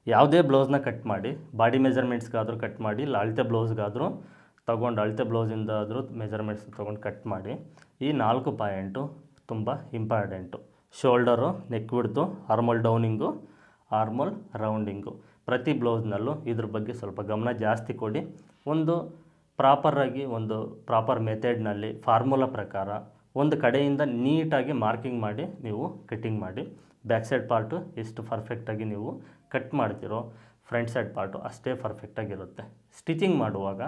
ಯಾವುದೇ ಬ್ಲೌಸ್ನ ಕಟ್ ಮಾಡಿ ಬಾಡಿ ಮೆಜರ್ಮೆಂಟ್ಸ್ಗಾದರೂ ಕಟ್ ಮಾಡಿ ಇಲ್ಲ ಅಳತೆ ಬ್ಲೌಸ್ಗಾದರೂ ತೊಗೊಂಡು, ಅಳತೆ ಬ್ಲೌಸಿಂದ ಆದರೂ ಮೆಜರ್ಮೆಂಟ್ಸ್ ತೊಗೊಂಡು ಕಟ್ ಮಾಡಿ, ಈ ನಾಲ್ಕು ಪಾಯಿಂಟು ತುಂಬ ಇಂಪಾರ್ಟೆಂಟು ಶೋಲ್ಡರು ನೆಕ್ ಬಿಡ್ತು ಆರ್ಮಲ್ ಡೌನಿಂಗು ಆರ್ಮಲ್ ರೌಂಡಿಂಗು ಪ್ರತಿ ಬ್ಲೌಸ್ನಲ್ಲೂ ಇದ್ರ ಬಗ್ಗೆ ಸ್ವಲ್ಪ ಗಮನ ಜಾಸ್ತಿ ಕೊಡಿ. ಒಂದು ಪ್ರಾಪರಾಗಿ ಒಂದು ಪ್ರಾಪರ್ ಮೆಥೆಡ್ನಲ್ಲಿ ಫಾರ್ಮುಲಾ ಪ್ರಕಾರ ಒಂದು ಕಡೆಯಿಂದ ನೀಟಾಗಿ ಮಾರ್ಕಿಂಗ್ ಮಾಡಿ ನೀವು ಕಟ್ಟಿಂಗ್ ಮಾಡಿ. ಬ್ಯಾಕ್ ಸೈಡ್ ಪಾರ್ಟು ಎಷ್ಟು ಪರ್ಫೆಕ್ಟಾಗಿ ನೀವು ಕಟ್ ಮಾಡ್ತೀರೋ ಫ್ರಂಟ್ ಸೈಡ್ ಪಾರ್ಟು ಅಷ್ಟೇ ಪರ್ಫೆಕ್ಟಾಗಿರುತ್ತೆ ಸ್ಟಿಚಿಂಗ್ ಮಾಡುವಾಗ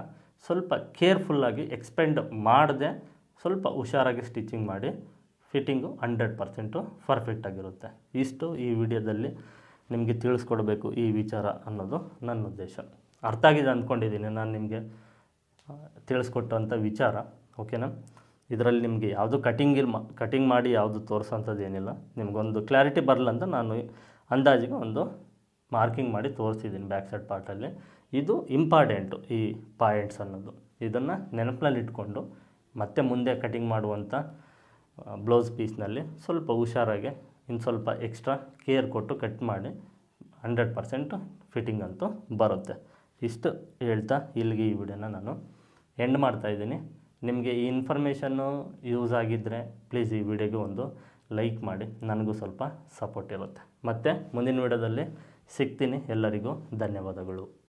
ಸ್ವಲ್ಪ ಕೇರ್ಫುಲ್ಲಾಗಿ ಎಕ್ಸ್ಪೆಂಡ್ ಮಾಡದೆ ಸ್ವಲ್ಪ ಹುಷಾರಾಗಿ ಸ್ಟಿಚಿಂಗ್ ಮಾಡಿ ಫಿಟ್ಟಿಂಗು ಹಂಡ್ರೆಡ್ ಪರ್ಸೆಂಟು ಪರ್ಫೆಕ್ಟಾಗಿರುತ್ತೆ ಇಷ್ಟು ಈ ವಿಡಿಯೋದಲ್ಲಿ ನಿಮಗೆ ತಿಳಿಸ್ಕೊಡ್ಬೇಕು ಈ ವಿಚಾರ ಅನ್ನೋದು ನನ್ನ ಉದ್ದೇಶ. ಅರ್ಥ ಆಗಿದೆ ಅಂದ್ಕೊಂಡಿದ್ದೀನಿ ನಾನು ನಿಮಗೆ ತಿಳಿಸ್ಕೊಟ್ಟಂಥ ವಿಚಾರ, ಓಕೆನಾ? ಇದರಲ್ಲಿ ನಿಮಗೆ ಯಾವುದು ಕಟಿಂಗ್ ಇಲ್ಲ ಕಟಿಂಗ್ ಮಾಡಿ ಯಾವುದು ತೋರಿಸೋಂಥದ್ದು ಏನಿಲ್ಲ. ನಿಮಗೊಂದು ಕ್ಲಾರಿಟಿ ಬರಲ್ಲ ಅಂತ ನಾನು ಅಂದಾಜಿಗೆ ಒಂದು ಮಾರ್ಕಿಂಗ್ ಮಾಡಿ ತೋರಿಸಿದ್ದೀನಿ ಬ್ಯಾಕ್ ಸೈಡ್ ಪಾರ್ಟಲ್ಲಿ ಇದು ಇಂಪಾರ್ಟೆಂಟು ಈ ಪಾಯಿಂಟ್ಸ್ ಅನ್ನೋದು. ಇದನ್ನು ನೆನಪಿನಲ್ಲಿ ಇಟ್ಕೊಂಡು ಮತ್ತೆ ಮುಂದೆ ಕಟಿಂಗ್ ಮಾಡುವಂಥ ಬ್ಲೌಸ್ ಪೀಸ್ನಲ್ಲಿ ಸ್ವಲ್ಪ ಹುಷಾರಾಗಿ ಇನ್ನು ಸ್ವಲ್ಪ ಎಕ್ಸ್ಟ್ರಾ ಕೇರ್ ಕೊಟ್ಟು ಕಟ್ ಮಾಡಿ ಹಂಡ್ರೆಡ್ ಪರ್ಸೆಂಟ್ ಫಿಟ್ಟಿಂಗ್ ಅಂತೂ ಬರುತ್ತೆ. ಇಷ್ಟು ಹೇಳ್ತಾ ಇಲ್ಲಿಗೆ ಈ ವಿಡಿಯೋನ ನಾನು ಎಂಡ್ ಮಾಡ್ತಾಯಿದ್ದೀನಿ ನಿಮಗೆ ಈ ಇನ್ಫಾರ್ಮೇಷನ್ನು ಯೂಸ್ ಆಗಿದ್ದರೆ ಪ್ಲೀಸ್ ಈ ವಿಡಿಯೋಗೆ ಒಂದು ಲೈಕ್ ಮಾಡಿ. ನನಗೂ ಸ್ವಲ್ಪ ಸಪೋರ್ಟ್ ಇರುತ್ತೆ. ಮತ್ತು ಮುಂದಿನ ವಿಡಿಯೋದಲ್ಲಿ ಸಿಗ್ತೀನಿ. ಎಲ್ಲರಿಗೂ ಧನ್ಯವಾದಗಳು.